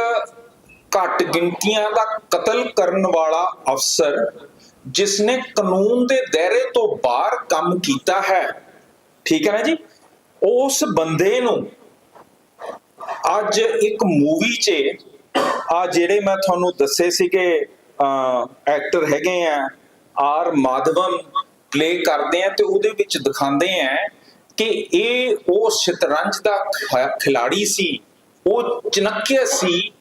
ਘੱਟ ਗਿਣਤੀਆਂ ਦਾ ਕਤਲ ਕਰਨ ਵਾਲਾ ਅਫਸਰ ਜਿਸ ਨੇ ਕਾਨੂੰਨ ਦੇ ਦਾਇਰੇ ਤੋਂ ਬਾਹਰ ਕੰਮ ਕੀਤਾ ਹੈ। ਠੀਕ ਹੈ ਨਾ ਜੀ? ਉਸ ਬੰਦੇ ਨੂੰ ਅੱਜ ਇੱਕ ਮੂਵੀ 'ਚ, ਆ ਜਿਹੜੇ ਮੈਂ ਤੁਹਾਨੂੰ ਦੱਸੇ ਸੀਗੇ ਐਕਟਰ ਹੈਗੇ ਆ, ਆਰ ਮਾਧਵਨ ਪਲੇ ਕਰਦੇ ਆ ਤੇ ਉਹਦੇ ਵਿੱਚ ਦਿਖਾਉਂਦੇ ਆ ਕਿ ਇਹ ਉਹ ਸ਼ਤਰੰਜ ਦਾ ਖਿਲਾੜੀ ਸੀ, ਉਹ ਚਨਕਿਆ ਸੀ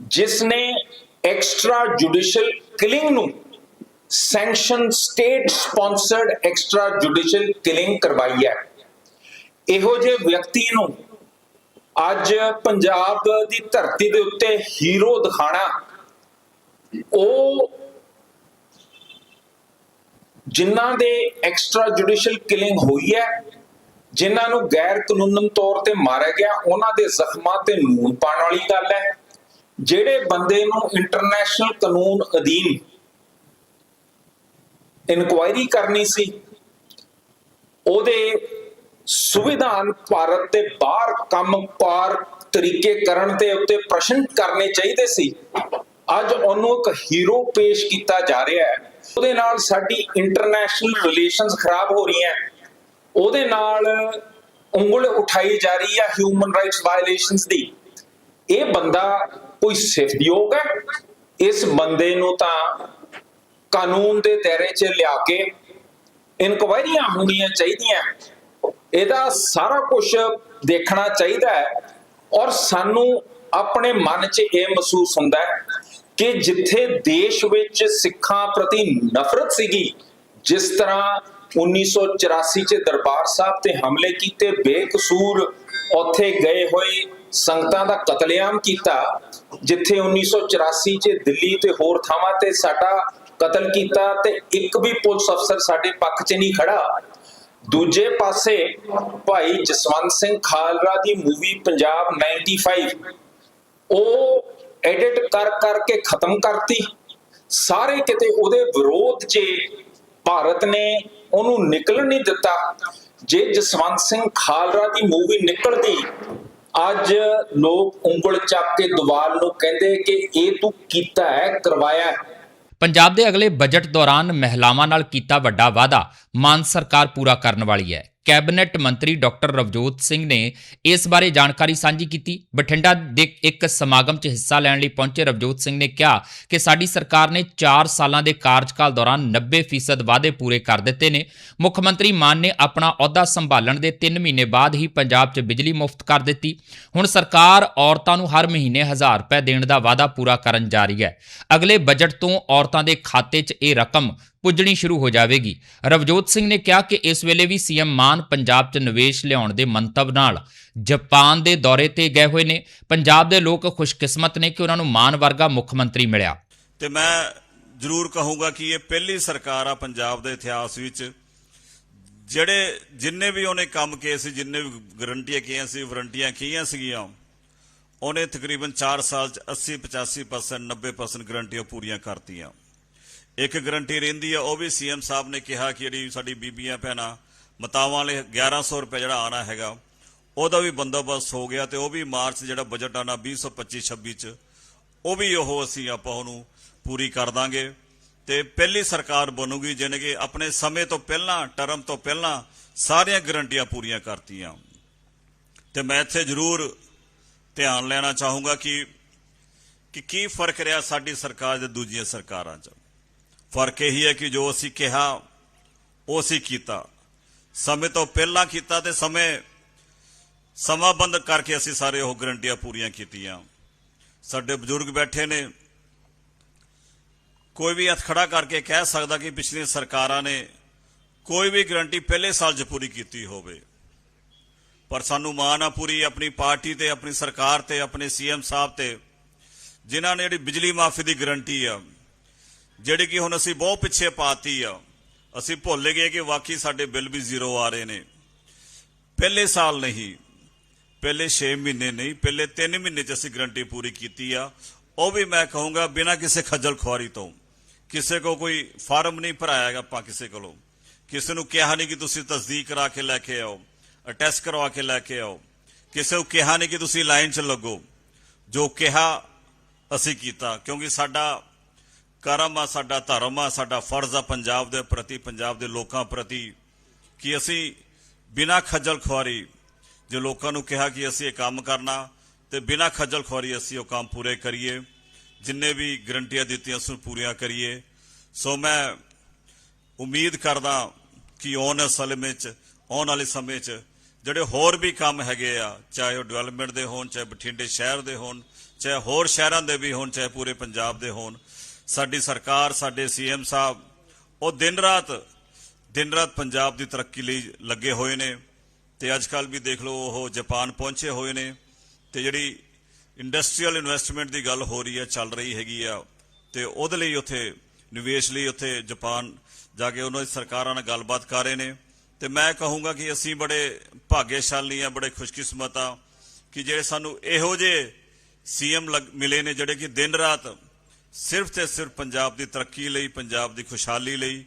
ਜਿਸ ਨੇ ਐਕਸਟਰਾ ਜੁਡੀਸ਼ੀਅਲ ਕਿਲਿੰਗ ਨੂੰ sanction state sponsored extra judicial killing ਕਰਵਾਈ ਹੈ। ਇਹੋ ਜਿਹੇ ਵਿਅਕਤੀ ਨੂੰ ਅੱਜ ਪੰਜਾਬ ਦੀ ਧਰਤੀ ਦੇ ਉੱਤੇ ਹੀਰੋ ਦਿਖਾਣਾ, ਉਹ ਜਿਨ੍ਹਾਂ ਦੇ ਐਕਸਟਰਾ ਜੁਡੀਸ਼ੀਅਲ ਕਿਲਿੰਗ ਹੋਈ ਹੈ ਜਿਨ੍ਹਾਂ ਨੂੰ ਗੈਰ ਕਾਨੂੰਨਨ ਤੌਰ ਤੇ ਮਾਰਿਆ ਗਿਆ, ਉਹਨਾਂ ਦੇ ਜ਼ਖਮਾਂ ਤੇ ਨੂਨ ਪਾਉਣ ਵਾਲੀ ਗੱਲ ਹੈ। ਜਿਹੜੇ ਬੰਦੇ ਨੂੰ ਇੰਟਰਨੈਸ਼ਨਲ ਕਾਨੂੰਨ ਅਧੀਨ ਇਨਕੁਆਇਰੀ ਕਰਨੀ ਸੀ, ਉਹਦੇ ਸੰਵਿਧਾਨ ਭਾਰਤ ਦੇ ਬਾਹਰ ਕੰਮ ਪਾਰ ਤਰੀਕੇ ਕਰਨ ਦੇ ਉੱਤੇ ਪ੍ਰਸ਼ਨ ਕਰਨੇ ਚਾਹੀਦੇ ਸੀ। ਅੱਜ ਉਹਨੂੰ ਇੱਕ ਹੀਰੋ ਪੇਸ਼ ਕੀਤਾ ਜਾ ਰਿਹਾ ਹੈ। ਉਹਦੇ ਨਾਲ ਸਾਡੀ ਇੰਟਰਨੈਸ਼ਨਲ ਰਿਲੇਸ਼ਨਸ ਖਰਾਬ ਹੋ ਰਹੀਆਂ। ਉਹਦੇ ਨਾਲ ਉਂਗਲ ਉਠਾਈ ਜਾ ਰਹੀ ਹੈ ਹਿਊਮਨ ਰਾਈਟਸ ਵਾਇਲੇਸ਼ਨਸ ਦੀ। ਇਹ ਬੰਦਾ ਕੋਈ ਸਿਫਤਯੋਗ ਹੈ? ਇਸ ਬੰਦੇ ਨੂੰ ਤਾਂ ਕਾਨੂੰਨ ਦੇ ਦਾਇਰੇ 'ਚ ਲਿਆ ਕੇ ਇਨਕੁਆਇਰੀਆਂ ਹੋਣੀਆਂ ਚਾਹੀਦੀਆਂ। ਇਹਦਾ ਸਾਰਾ ਕੁਝ ਦੇਖਣਾ ਚਾਹੀਦਾ ਹੈ ਔਰ ਸਾਨੂੰ ਆਪਣੇ ਮਨ 'ਚ ਇਹ ਮਹਿਸੂਸ ਹੁੰਦਾ ਹੈ ਕਿ ਜਿੱਥੇ ਦੇਸ਼ ਵਿੱਚ ਸਿੱਖਾਂ ਪ੍ਰਤੀ ਨਫ਼ਰਤ ਸੀਗੀ, ਜਿਸ ਤਰ੍ਹਾਂ 1984 ਚ ਦਰਬਾਰ ਸਾਹਿਬ ਤੇ ਹਮਲੇ ਕੀਤੇ ਬੇਕਸੂਰ, ਉੱਥੇ ਗਏ ਹੋਏ ਸੰਗਤਾਂ ਦਾ ਕਤਲੇਆਮ ਕੀਤਾ, ਜਿੱਥੇ 1984 ਚ ਦਿੱਲੀ ਤੇ ਹੋਰ ਥਾਵਾਂ ਤੇ ਸਾਡਾ ਕਤਲ ਕੀਤਾ ਤੇ ਇੱਕ ਵੀ ਪੁਲਿਸ ਅਫਸਰ ਸਾਡੇ ਪੱਖ 'ਚ ਨਹੀਂ ਖੜਾ। ਦੂਜੇ ਪਾਸੇ ਭਾਈ ਜਸਵੰਤ ਸਿੰਘ ਖਾਲਰਾ ਦੀ ਮੂਵੀ ਪੰਜਾਬ 95 ਉਹ ਐਡਿਟ ਕਰ ਕਰਕੇ ਖਤਮ ਕਰਤੀ। ਸਾਰੇ ਕਿਤੇ ਉਹਦੇ ਵਿਰੋਧ 'ਚ ਭਾਰਤ ਨੇ ਉਹਨੂੰ ਨਿਕਲਣ ਨਹੀਂ ਦਿੱਤਾ। ਜੇ ਜਸਵੰਤ ਸਿੰਘ ਖਾਲਰਾ ਦੀ ਮੂਵੀ ਨਿਕਲਦੀ, ਅੱਜ ਲੋਕ ਉਂਗਲ ਚੱਕ ਕੇ ਦੁਬਾਰ ਨੂੰ ਕਹਿੰਦੇ ਕਿ ਇਹ ਤੂੰ ਕੀਤਾ ਹੈ, ਕਰਵਾਇਆ ਹੈ। ਪੰਜਾਬ ਦੇ ਅਗਲੇ ਬਜਟ ਦੌਰਾਨ ਮਹਿਲਾਵਾਂ ਨਾਲ ਕੀਤਾ ਵੱਡਾ ਵਾਅਦਾ। ਮਾਨ ਸਰਕਾਰ ਪੂਰਾ ਕਰਨ ਵਾਲੀ ਹੈ। ਕੈਬਨਿਟ ਮੰਤਰੀ ਡਾਕਟਰ ਰਵਜੋਤ ਸਿੰਘ ਨੇ ਇਸ ਬਾਰੇ ਜਾਣਕਾਰੀ ਸਾਂਝੀ ਕੀਤੀ। ਬਠਿੰਡਾ ਦੇ ਇੱਕ ਸਮਾਗਮ 'ਚ ਹਿੱਸਾ ਲੈਣ ਲਈ ਪਹੁੰਚੇ ਰਵਜੋਤ ਸਿੰਘ ਨੇ ਕਿਹਾ ਕਿ ਸਾਡੀ ਸਰਕਾਰ ਨੇ 4 ਸਾਲਾਂ ਦੇ ਕਾਰਜਕਾਲ ਦੌਰਾਨ 90% ਵਾਅਦੇ ਪੂਰੇ ਕਰ ਦਿੱਤੇ ਨੇ। ਮੁੱਖ ਮੰਤਰੀ ਮਾਨ ਨੇ ਆਪਣਾ ਅਹੁਦਾ ਸੰਭਾਲਣ ਦੇ 3 ਮਹੀਨੇ ਬਾਅਦ ਹੀ ਪੰਜਾਬ 'ਚ ਬਿਜਲੀ ਮੁਫਤ ਕਰ ਦਿੱਤੀ। ਹੁਣ ਸਰਕਾਰ ਔਰਤਾਂ ਨੂੰ ਹਰ ਮਹੀਨੇ 1000 ਰੁਪਏ ਦੇਣ ਦਾ ਵਾਅਦਾ ਪੂਰਾ ਕਰਨ ਜਾ ਰਹੀ ਹੈ। ਅਗਲੇ ਬਜਟ ਤੋਂ ਔਰਤਾਂ ਦੇ ਖਾਤੇ 'ਚ ਇਹ ਰਕਮ ਪੁੱਜਣੀ ਸ਼ੁਰੂ ਹੋ ਜਾਵੇਗੀ। ਰਵਜੋਤ ਸਿੰਘ ਨੇ ਕਿਹਾ ਕਿ ਇਸ ਵੇਲੇ ਵੀ ਸੀਐਮ ਮਾਨ ਪੰਜਾਬ 'ਚ ਨਿਵੇਸ਼ ਲਿਆਉਣ ਦੇ ਮੰਤਵ ਨਾਲ ਜਾਪਾਨ ਦੇ ਦੌਰੇ ਤੇ ਗਏ ਹੋਏ ਨੇ। ਪੰਜਾਬ ਦੇ ਲੋਕ ਖੁਸ਼ਕਿਸਮਤ ਨੇ ਕਿ ਉਹਨਾਂ ਨੂੰ ਮਾਨ ਵਰਗਾ ਮੁੱਖ ਮੰਤਰੀ ਮਿਲਿਆ। ਤੇ ਮੈਂ ਜ਼ਰੂਰ ਕਹੂੰਗਾ ਕਿ ਇਹ ਪਹਿਲੀ ਸਰਕਾਰ ਆ ਪੰਜਾਬ ਦੇ ਇਤਿਹਾਸ ਵਿੱਚ, ਜਿਹੜੇ ਜਿੰਨੇ ਵੀ ਉਹਨੇ ਕੰਮ ਕੀਤੇ ਸੀ, ਜਿੰਨੇ ਵੀ ਗਰੰਟੀਆਂ ਕੀਆਂ ਸੀ, ਵਾਰੰਟੀਆਂ ਕੀਆਂ ਸੀਗੀਆਂ, ਉਹਨੇ ਤਕਰੀਬਨ 4 ਸਾਲ ਚ 80 85% 90% ਗਰੰਟੀਆਂ ਪੂਰੀਆਂ ਕਰਤੀਆਂ। ਇੱਕ ਗਰੰਟੀ ਰਹਿੰਦੀ ਆ, ਉਹ ਵੀ ਸੀਐਮ ਸਾਹਿਬ ਨੇ ਕਿਹਾ ਕਿ ਜਿਹੜੀ ਸਾਡੀ ਬੀਬੀਆਂ ਭੈਣਾਂ, ਮਤਾਵਾਂ ਵਾਲੇ 1100 ਰੁਪਏ ਜਿਹੜਾ ਆਣਾ ਹੈਗਾ, ਉਹਦਾ ਵੀ ਬੰਦੋਬਸਤ ਹੋ ਗਿਆ ਤੇ ਉਹ ਵੀ ਮਾਰਚ ਜਿਹੜਾ ਬਜਟ ਆਣਾ 2025 26 ਚ, ਉਹ ਵੀ ਉਹ ਅਸੀਂ ਆਪਾਂ ਉਹਨੂੰ ਪੂਰੀ ਕਰ ਦਾਂਗੇ। ਤੇ ਪਹਿਲੀ ਸਰਕਾਰ ਬਣੂਗੀ ਜਿਹਨੇ ਕਿ ਆਪਣੇ ਸਮੇਂ ਤੋਂ ਪਹਿਲਾਂ, ਟਰਮ ਤੋਂ ਪਹਿਲਾਂ ਸਾਰੀਆਂ ਗਰੰਟੀਆਂ ਪੂਰੀਆਂ ਕਰਤੀਆਂ। ਤੇ ਮੈਂ ਇੱਥੇ ਜ਼ਰੂਰ ਧਿਆਨ ਲੈਣਾ ਚਾਹੂੰਗਾ ਕਿ ਕਿ ਕੀ ਫ਼ਰਕ ਰਿਹਾ ਸਾਡੀ ਸਰਕਾਰ ਤੇ ਦੂਜੀਆਂ ਸਰਕਾਰਾਂ 'ਚ। ਫ਼ਰਕ ਇਹੀ ਹੈ ਕਿ ਜੋ ਅਸੀਂ ਕਿਹਾ, ਉਹ ਅਸੀਂ ਕੀਤਾ। ਸਮੇਂ ਤੋਂ ਪਹਿਲਾਂ ਕੀਤਾ ਤੇ ਸਮੇਂ ਸਮਾਬੰਧ ਕਰਕੇ ਅਸੀਂ ਸਾਰੇ ਉਹ ਗਰੰਟੀਆਂ ਪੂਰੀਆਂ ਕੀਤੀਆਂ। ਸਾਡੇ ਬਜ਼ੁਰਗ ਬੈਠੇ ਨੇ। ਕੋਈ ਵੀ ਹੱਥ ਖੜਾ ਕਰਕੇ ਕਹਿ ਸਕਦਾ ਕਿ ਪਿਛਲੀਆਂ ਸਰਕਾਰਾਂ ਨੇ ਕੋਈ ਵੀ ਗਰੰਟੀ ਪਹਿਲੇ ਸਾਲ 'ਚ ਪੂਰੀ ਕੀਤੀ ਹੋਵੇ। ਪਰ ਸਾਨੂੰ ਮਾਣ ਆ ਪੂਰੀ ਆਪਣੀ ਪਾਰਟੀ ਤੇ, ਆਪਣੀ ਸਰਕਾਰ ਤੇ, ਆਪਣੇ ਸੀਐਮ ਸਾਹਿਬ ਤੇ, ਜਿਨ੍ਹਾਂ ਨੇ ਜਿਹੜੀ ਬਿਜਲੀ ਮਾਫੀ ਦੀ ਗਰੰਟੀ ਆ। ਜਿਹੜੀ ਕਿ ਹੁਣ ਅਸੀਂ ਬਹੁਤ ਪਿੱਛੇ ਪਾਤੀ ਆ, ਅਸੀਂ ਭੁੱਲ ਗਏ ਕਿ ਵਾਕਈ ਸਾਡੇ ਬਿੱਲ ਵੀ ਜ਼ੀਰੋ ਆ ਰਹੇ ਨੇ। ਪਹਿਲੇ ਸਾਲ ਨਹੀਂ, ਪਹਿਲੇ 6 ਮਹੀਨੇ ਨਹੀਂ, ਪਹਿਲੇ 3 ਮਹੀਨੇ ਚ ਅਸੀਂ ਗਰੰਟੀ ਪੂਰੀ ਕੀਤੀ ਆ। ਉਹ ਵੀ ਮੈਂ ਕਹੂੰਗਾ, ਬਿਨਾਂ ਕਿਸੇ ਖੱਜਲ ਖੁਆਰੀ ਤੋਂ, ਕਿਸੇ ਕੋ ਕੋਈ ਫਾਰਮ ਨਹੀਂ ਭਰਾਇਆਗਾ ਆਪਾਂ ਕਿਸੇ ਕੋਲੋਂ। ਕਿਸੇ ਨੂੰ ਕਿਹਾ ਨਹੀਂ ਕਿ ਤੁਸੀਂ ਤਸਦੀਕ ਕਰਾ ਕੇ ਲੈ ਕੇ ਆਓ, ਅਟੈਸਟ ਕਰਵਾ ਕੇ ਲੈ ਕੇ ਆਓ। ਕਿਸੇ ਨੂੰ ਕਿਹਾ ਨਹੀਂ ਕਿ ਤੁਸੀਂ ਲਾਈਨ 'ਚ ਲੱਗੋ। ਜੋ ਕਿਹਾ, ਅਸੀਂ ਕੀਤਾ, ਕਿਉਂਕਿ ਸਾਡਾ ਕਰਮ ਆ, ਸਾਡਾ ਧਰਮ ਆ, ਸਾਡਾ ਫਰਜ਼ ਆ ਪੰਜਾਬ ਦੇ ਪ੍ਰਤੀ, ਪੰਜਾਬ ਦੇ ਲੋਕਾਂ ਪ੍ਰਤੀ ਕਿ ਅਸੀਂ ਬਿਨਾਂ ਖੱਜਲ ਖੁਆਰੀ ਜੇ ਲੋਕਾਂ ਨੂੰ ਕਿਹਾ ਕਿ ਅਸੀਂ ਇਹ ਕੰਮ ਕਰਨਾ ਤੇ ਬਿਨਾਂ ਖੱਜਲ ਖੁਆਰੀ ਅਸੀਂ ਉਹ ਕੰਮ ਪੂਰੇ ਕਰੀਏ, ਜਿੰਨੇ ਵੀ ਗਰੰਟੀਆਂ ਦਿੱਤੀਆਂ ਉਸ ਨੂੰ ਪੂਰੀਆਂ ਕਰੀਏ। ਸੋ ਮੈਂ ਉਮੀਦ ਕਰਦਾ ਕਿ ਆਉਣ ਵਾਲੇ ਸਮੇਂ 'ਚ ਆਉਣ ਵਾਲੇ ਸਮੇਂ 'ਚ ਜਿਹੜੇ ਹੋਰ ਵੀ ਕੰਮ ਹੈਗੇ ਆ, ਚਾਹੇ ਉਹ ਡਿਵੈਲਪਮੈਂਟ ਦੇ ਹੋਣ, ਚਾਹੇ ਬਠਿੰਡੇ ਸ਼ਹਿਰ ਦੇ ਹੋਣ, ਚਾਹੇ ਹੋਰ ਸ਼ਹਿਰਾਂ ਦੇ ਵੀ ਹੋਣ, ਚਾਹੇ ਪੂਰੇ ਪੰਜਾਬ ਦੇ ਹੋਣ ਸਾਡੀ ਸਰਕਾਰ, ਸਾਡੇ ਸੀਐਮ ਸਾਹਿਬ, ਉਹ ਦਿਨ ਰਾਤ ਦਿਨ ਰਾਤ ਪੰਜਾਬ ਦੀ ਤਰੱਕੀ ਲਈ ਲੱਗੇ ਹੋਏ ਨੇ ਤੇ ਅੱਜ ਕੱਲ ਵੀ ਦੇਖ ਲਓ ਉਹ ਜਾਪਾਨ ਪਹੁੰਚੇ ਹੋਏ ਨੇ ਤੇ ਜਿਹੜੀ ਇੰਡਸਟਰੀਅਲ ਇਨਵੈਸਟਮੈਂਟ ਦੀ ਗੱਲ ਹੋ ਰਹੀ ਹੈ, ਚੱਲ ਰਹੀ ਹੈਗੀ ਆ ਤੇ ਉਹਦੇ ਲਈ ਉੱਥੇ, ਨਿਵੇਸ਼ ਲਈ ਉੱਥੇ ਜਾਪਾਨ ਜਾ ਕੇ ਉਹਨਾਂ ਦੀ ਸਰਕਾਰਾਂ ਨਾਲ ਗੱਲਬਾਤ ਕਰ ਰਹੇ ਨੇ ਤੇ ਮੈਂ ਕਹੂੰਗਾ ਕਿ ਅਸੀਂ ਬੜੇ ਭਾਗਿਆਸ਼ਾਲੀ ਆ, ਬੜੇ ਖੁਸ਼ਕਿਸਮਤ ਆ ਕਿ ਜਿਹੜੇ ਸਾਨੂੰ ਇਹੋ ਜਿਹੇ ਸੀਐਮ ਮਿਲੇ ਨੇ ਜਿਹੜੇ ਕਿ ਦਿਨ ਰਾਤ ਸਿਰਫ ਤੇ ਸਿਰਫ ਪੰਜਾਬ ਦੀ ਤਰੱਕੀ ਲਈ, ਪੰਜਾਬ ਦੀ ਖੁਸ਼ਹਾਲੀ ਲਈ,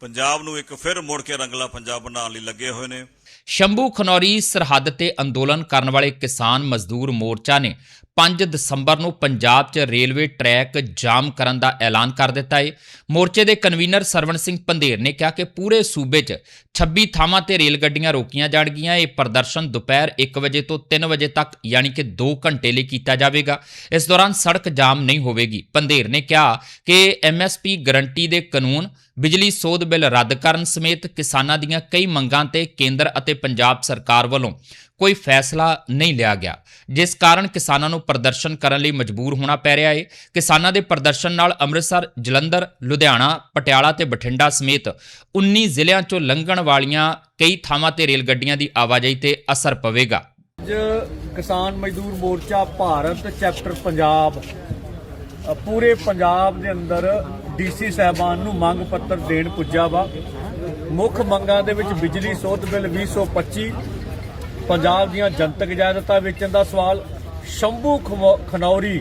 ਪੰਜਾਬ ਨੂੰ ਇੱਕ ਫਿਰ ਮੁੜ ਕੇ ਰੰਗਲਾ ਪੰਜਾਬ ਬਣਾਉਣ ਲਈ ਲੱਗੇ ਹੋਏ ਨੇ। ਸ਼ੰਭੂ ਖਨੌਰੀ ਸਰਹੱਦ ਤੇ ਅੰਦੋਲਨ ਕਰਨ ਵਾਲੇ ਕਿਸਾਨ ਮਜ਼ਦੂਰ ਮੋਰਚਾ ਨੇ 5 ਦਸੰਬਰ ਨੂੰ ਪੰਜਾਬ 'ਚ ਰੇਲਵੇ ਟਰੈਕ ਜਾਮ ਕਰਨ ਦਾ ਐਲਾਨ ਕਰ ਦਿੱਤਾ ਹੈ ਮੋਰਚੇ ਦੇ ਕਨਵੀਨਰ ਸਰਵਣ ਸਿੰਘ ਪੰਧੇਰ ਨੇ ਕਿਹਾ ਕਿ ਪੂਰੇ ਸੂਬੇ 'ਚ 26 ਥਾਵਾਂ ਤੇ ਰੇਲ ਗੱਡੀਆਂ ਰੋਕੀਆਂ ਜਾਣਗੀਆਂ। ਇਹ ਪ੍ਰਦਰਸ਼ਨ ਦੁਪਹਿਰ 1 ਵਜੇ ਤੋਂ 3 ਵਜੇ ਤੱਕ, ਯਾਨੀ ਕਿ 2 ਘੰਟੇ ਲਈ ਕੀਤਾ ਜਾਵੇਗਾ। ਇਸ ਦੌਰਾਨ ਸੜਕ ਜਾਮ ਨਹੀਂ ਹੋਵੇਗੀ। ਪੰਧੇਰ ਨੇ ਕਿਹਾ ਕਿ ਐਮਐਸਪੀ ਗਰੰਟੀ ਦੇ ਕਾਨੂੰਨ, ਬਿਜਲੀ ਸੋਧ ਬਿੱਲ ਰੱਦ ਕਰਨ ਸਮੇਤ ਕਿਸਾਨਾਂ ਦੀਆਂ ਕਈ ਮੰਗਾਂ ਤੇ ਕੇਂਦਰ ਅਤੇ ਪੰਜਾਬ ਸਰਕਾਰ ਵੱਲੋਂ ਕੋਈ ਫੈਸਲਾ ਨਹੀਂ ਲਿਆ ਗਿਆ। ਜਿਸ ਕਾਰਨ ਕਿਸਾਨਾਂ ਨੂੰ ਪ੍ਰਦਰਸ਼ਨ ਕਰਨ ਲਈ ਮਜਬੂਰ ਹੋਣਾ ਪੈ ਰਿਹਾ ਹੈ ਕਿਸਾਨਾਂ ਦੇ ਪ੍ਰਦਰਸ਼ਨ ਨਾਲ ਅੰਮ੍ਰਿਤਸਰ, ਜਲੰਧਰ, ਲੁਧਿਆਣਾ, ਪਟਿਆਲਾ ਤੇ ਬਠਿੰਡਾ ਸਮੇਤ 19 ਜ਼ਿਲ੍ਹਿਆਂ 'ਚੋਂ ਲੰਘਣ ਵਾਲੀਆਂ ਕਈ ਥਾਵਾਂ ਤੇ ਰੇਲ ਗੱਡੀਆਂ ਦੀ ਆਵਾਜਾਈ ਤੇ ਅਸਰ ਪਵੇਗਾ। ਅੱਜ ਕਿਸਾਨ ਮਜ਼ਦੂਰ ਮੋਰਚਾ ਭਾਰਤ ਚੈਪਟਰ ਪੰਜਾਬ ਪੂਰੇ ਪੰਜਾਬ ਦੇ ਅੰਦਰ ਡੀਸੀ ਸਾਹਿਬਾਨ ਨੂੰ ਮੰਗ ਪੱਤਰ ਦੇਣ ਪੁੱਜਾ ਵਾ। ਮੁੱਖ ਮੰਗਾਂ ਦੇ ਵਿੱਚ ਬਿਜਲੀ, ਸੋਧ ਬਿੱਲ 2025 ਪੰਜਾਬ ਦੀਆਂ ਜਨਤਕ ਜਾਇਦਾਦਾਂ ਵੇਚਣ ਦਾ ਸਵਾਲ, ਸ਼ੰਭੂ ਖਮੋ- ਖਨੌਰੀ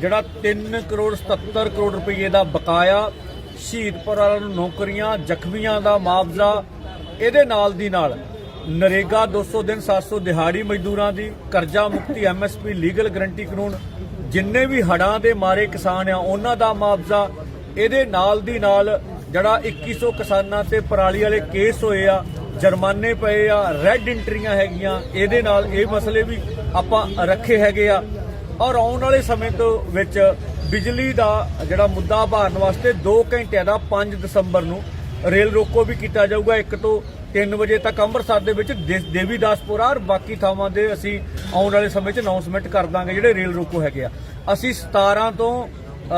ਜਿਹੜਾ 3 ਕਰੋੜ 77 ਕਰੋੜ ਰੁਪਏ ਦਾ ਬਕਾਇਆ ਸ਼ਹੀਦਪੁਰਾਂ ਨੂੰ ਨੌਕਰੀਆਂ, ਜ਼ਖਮੀਆਂ ਦਾ ਮੁਆਵਜ਼ਾ, ਇਹਦੇ ਨਾਲ ਦੀ ਨਾਲ ਨਰੇਗਾ 200 ਦਿਨ 700 ਦਿਹਾੜੀ ਮਜ਼ਦੂਰਾਂ ਦੀ, ਕਰਜ਼ਾ ਮੁਕਤੀ ਐਮਐਸਪੀ ਲੀਗਲ ਗਰੰਟੀ ਕਾਨੂੰਨ, ਜਿੰਨੇ ਵੀ ਹੜਾਂ ਦੇ ਮਾਰੇ ਕਿਸਾਨ ਆ, ਉਹਨਾਂ ਦਾ ਮੁਆਵਜ਼ਾ, ਇਹਦੇ ਨਾਲ ਦੀ ਨਾਲ ਜਿਹੜਾ 2100 ਕਿਸਾਨਾਂ ਤੇ ਪਰਾਲੀ ਵਾਲੇ ਕੇਸ ਹੋਏ ਆ ਜੁਰਮਾਨੇ ਪਏ ਆ ਰੈੱਡ ਐਂਟਰੀਆਂ ਹੈਗੀਆਂ। ਇਹਦੇ ਨਾਲ ਇਹ ਮਸਲੇ ਵੀ ਆਪਾਂ ਰੱਖੇ ਹੈਗੇ ਆ। ਔਰ ਆਉਣ ਵਾਲੇ ਸਮੇਂ ਤੋਂ ਵਿੱਚ ਬਿਜਲੀ ਦਾ ਜਿਹੜਾ ਮੁੱਦਾ ਭਾਰਨ ਵਾਸਤੇ 2 ਘੰਟਿਆਂ ਦਾ 5 ਦਸੰਬਰ ਨੂੰ ਰੇਲ ਰੋਕੋ ਵੀ ਕੀਤਾ ਜਾਊਗਾ। 1 ਤੋਂ 3 ਵਜੇ ਤੱਕ ਅੰਮ੍ਰਿਤਸਰ ਦੇ ਵਿੱਚ ਦੇ- ਦੇਵੀਦਾਸਪੁਰਾ ਔਰ ਬਾਕੀ ਥਾਵਾਂ ਦੇ ਅਸੀਂ ਆਉਣ ਵਾਲੇ ਸਮੇਂ 'ਚ ਅਨਾਉਂਸਮੈਂਟ ਕਰ ਦਾਂਗੇ ਜਿਹੜੇ ਰੇਲ ਰੋਕੋ ਹੈਗੇ ਆ। ਅਸੀਂ 17 ਤੋਂ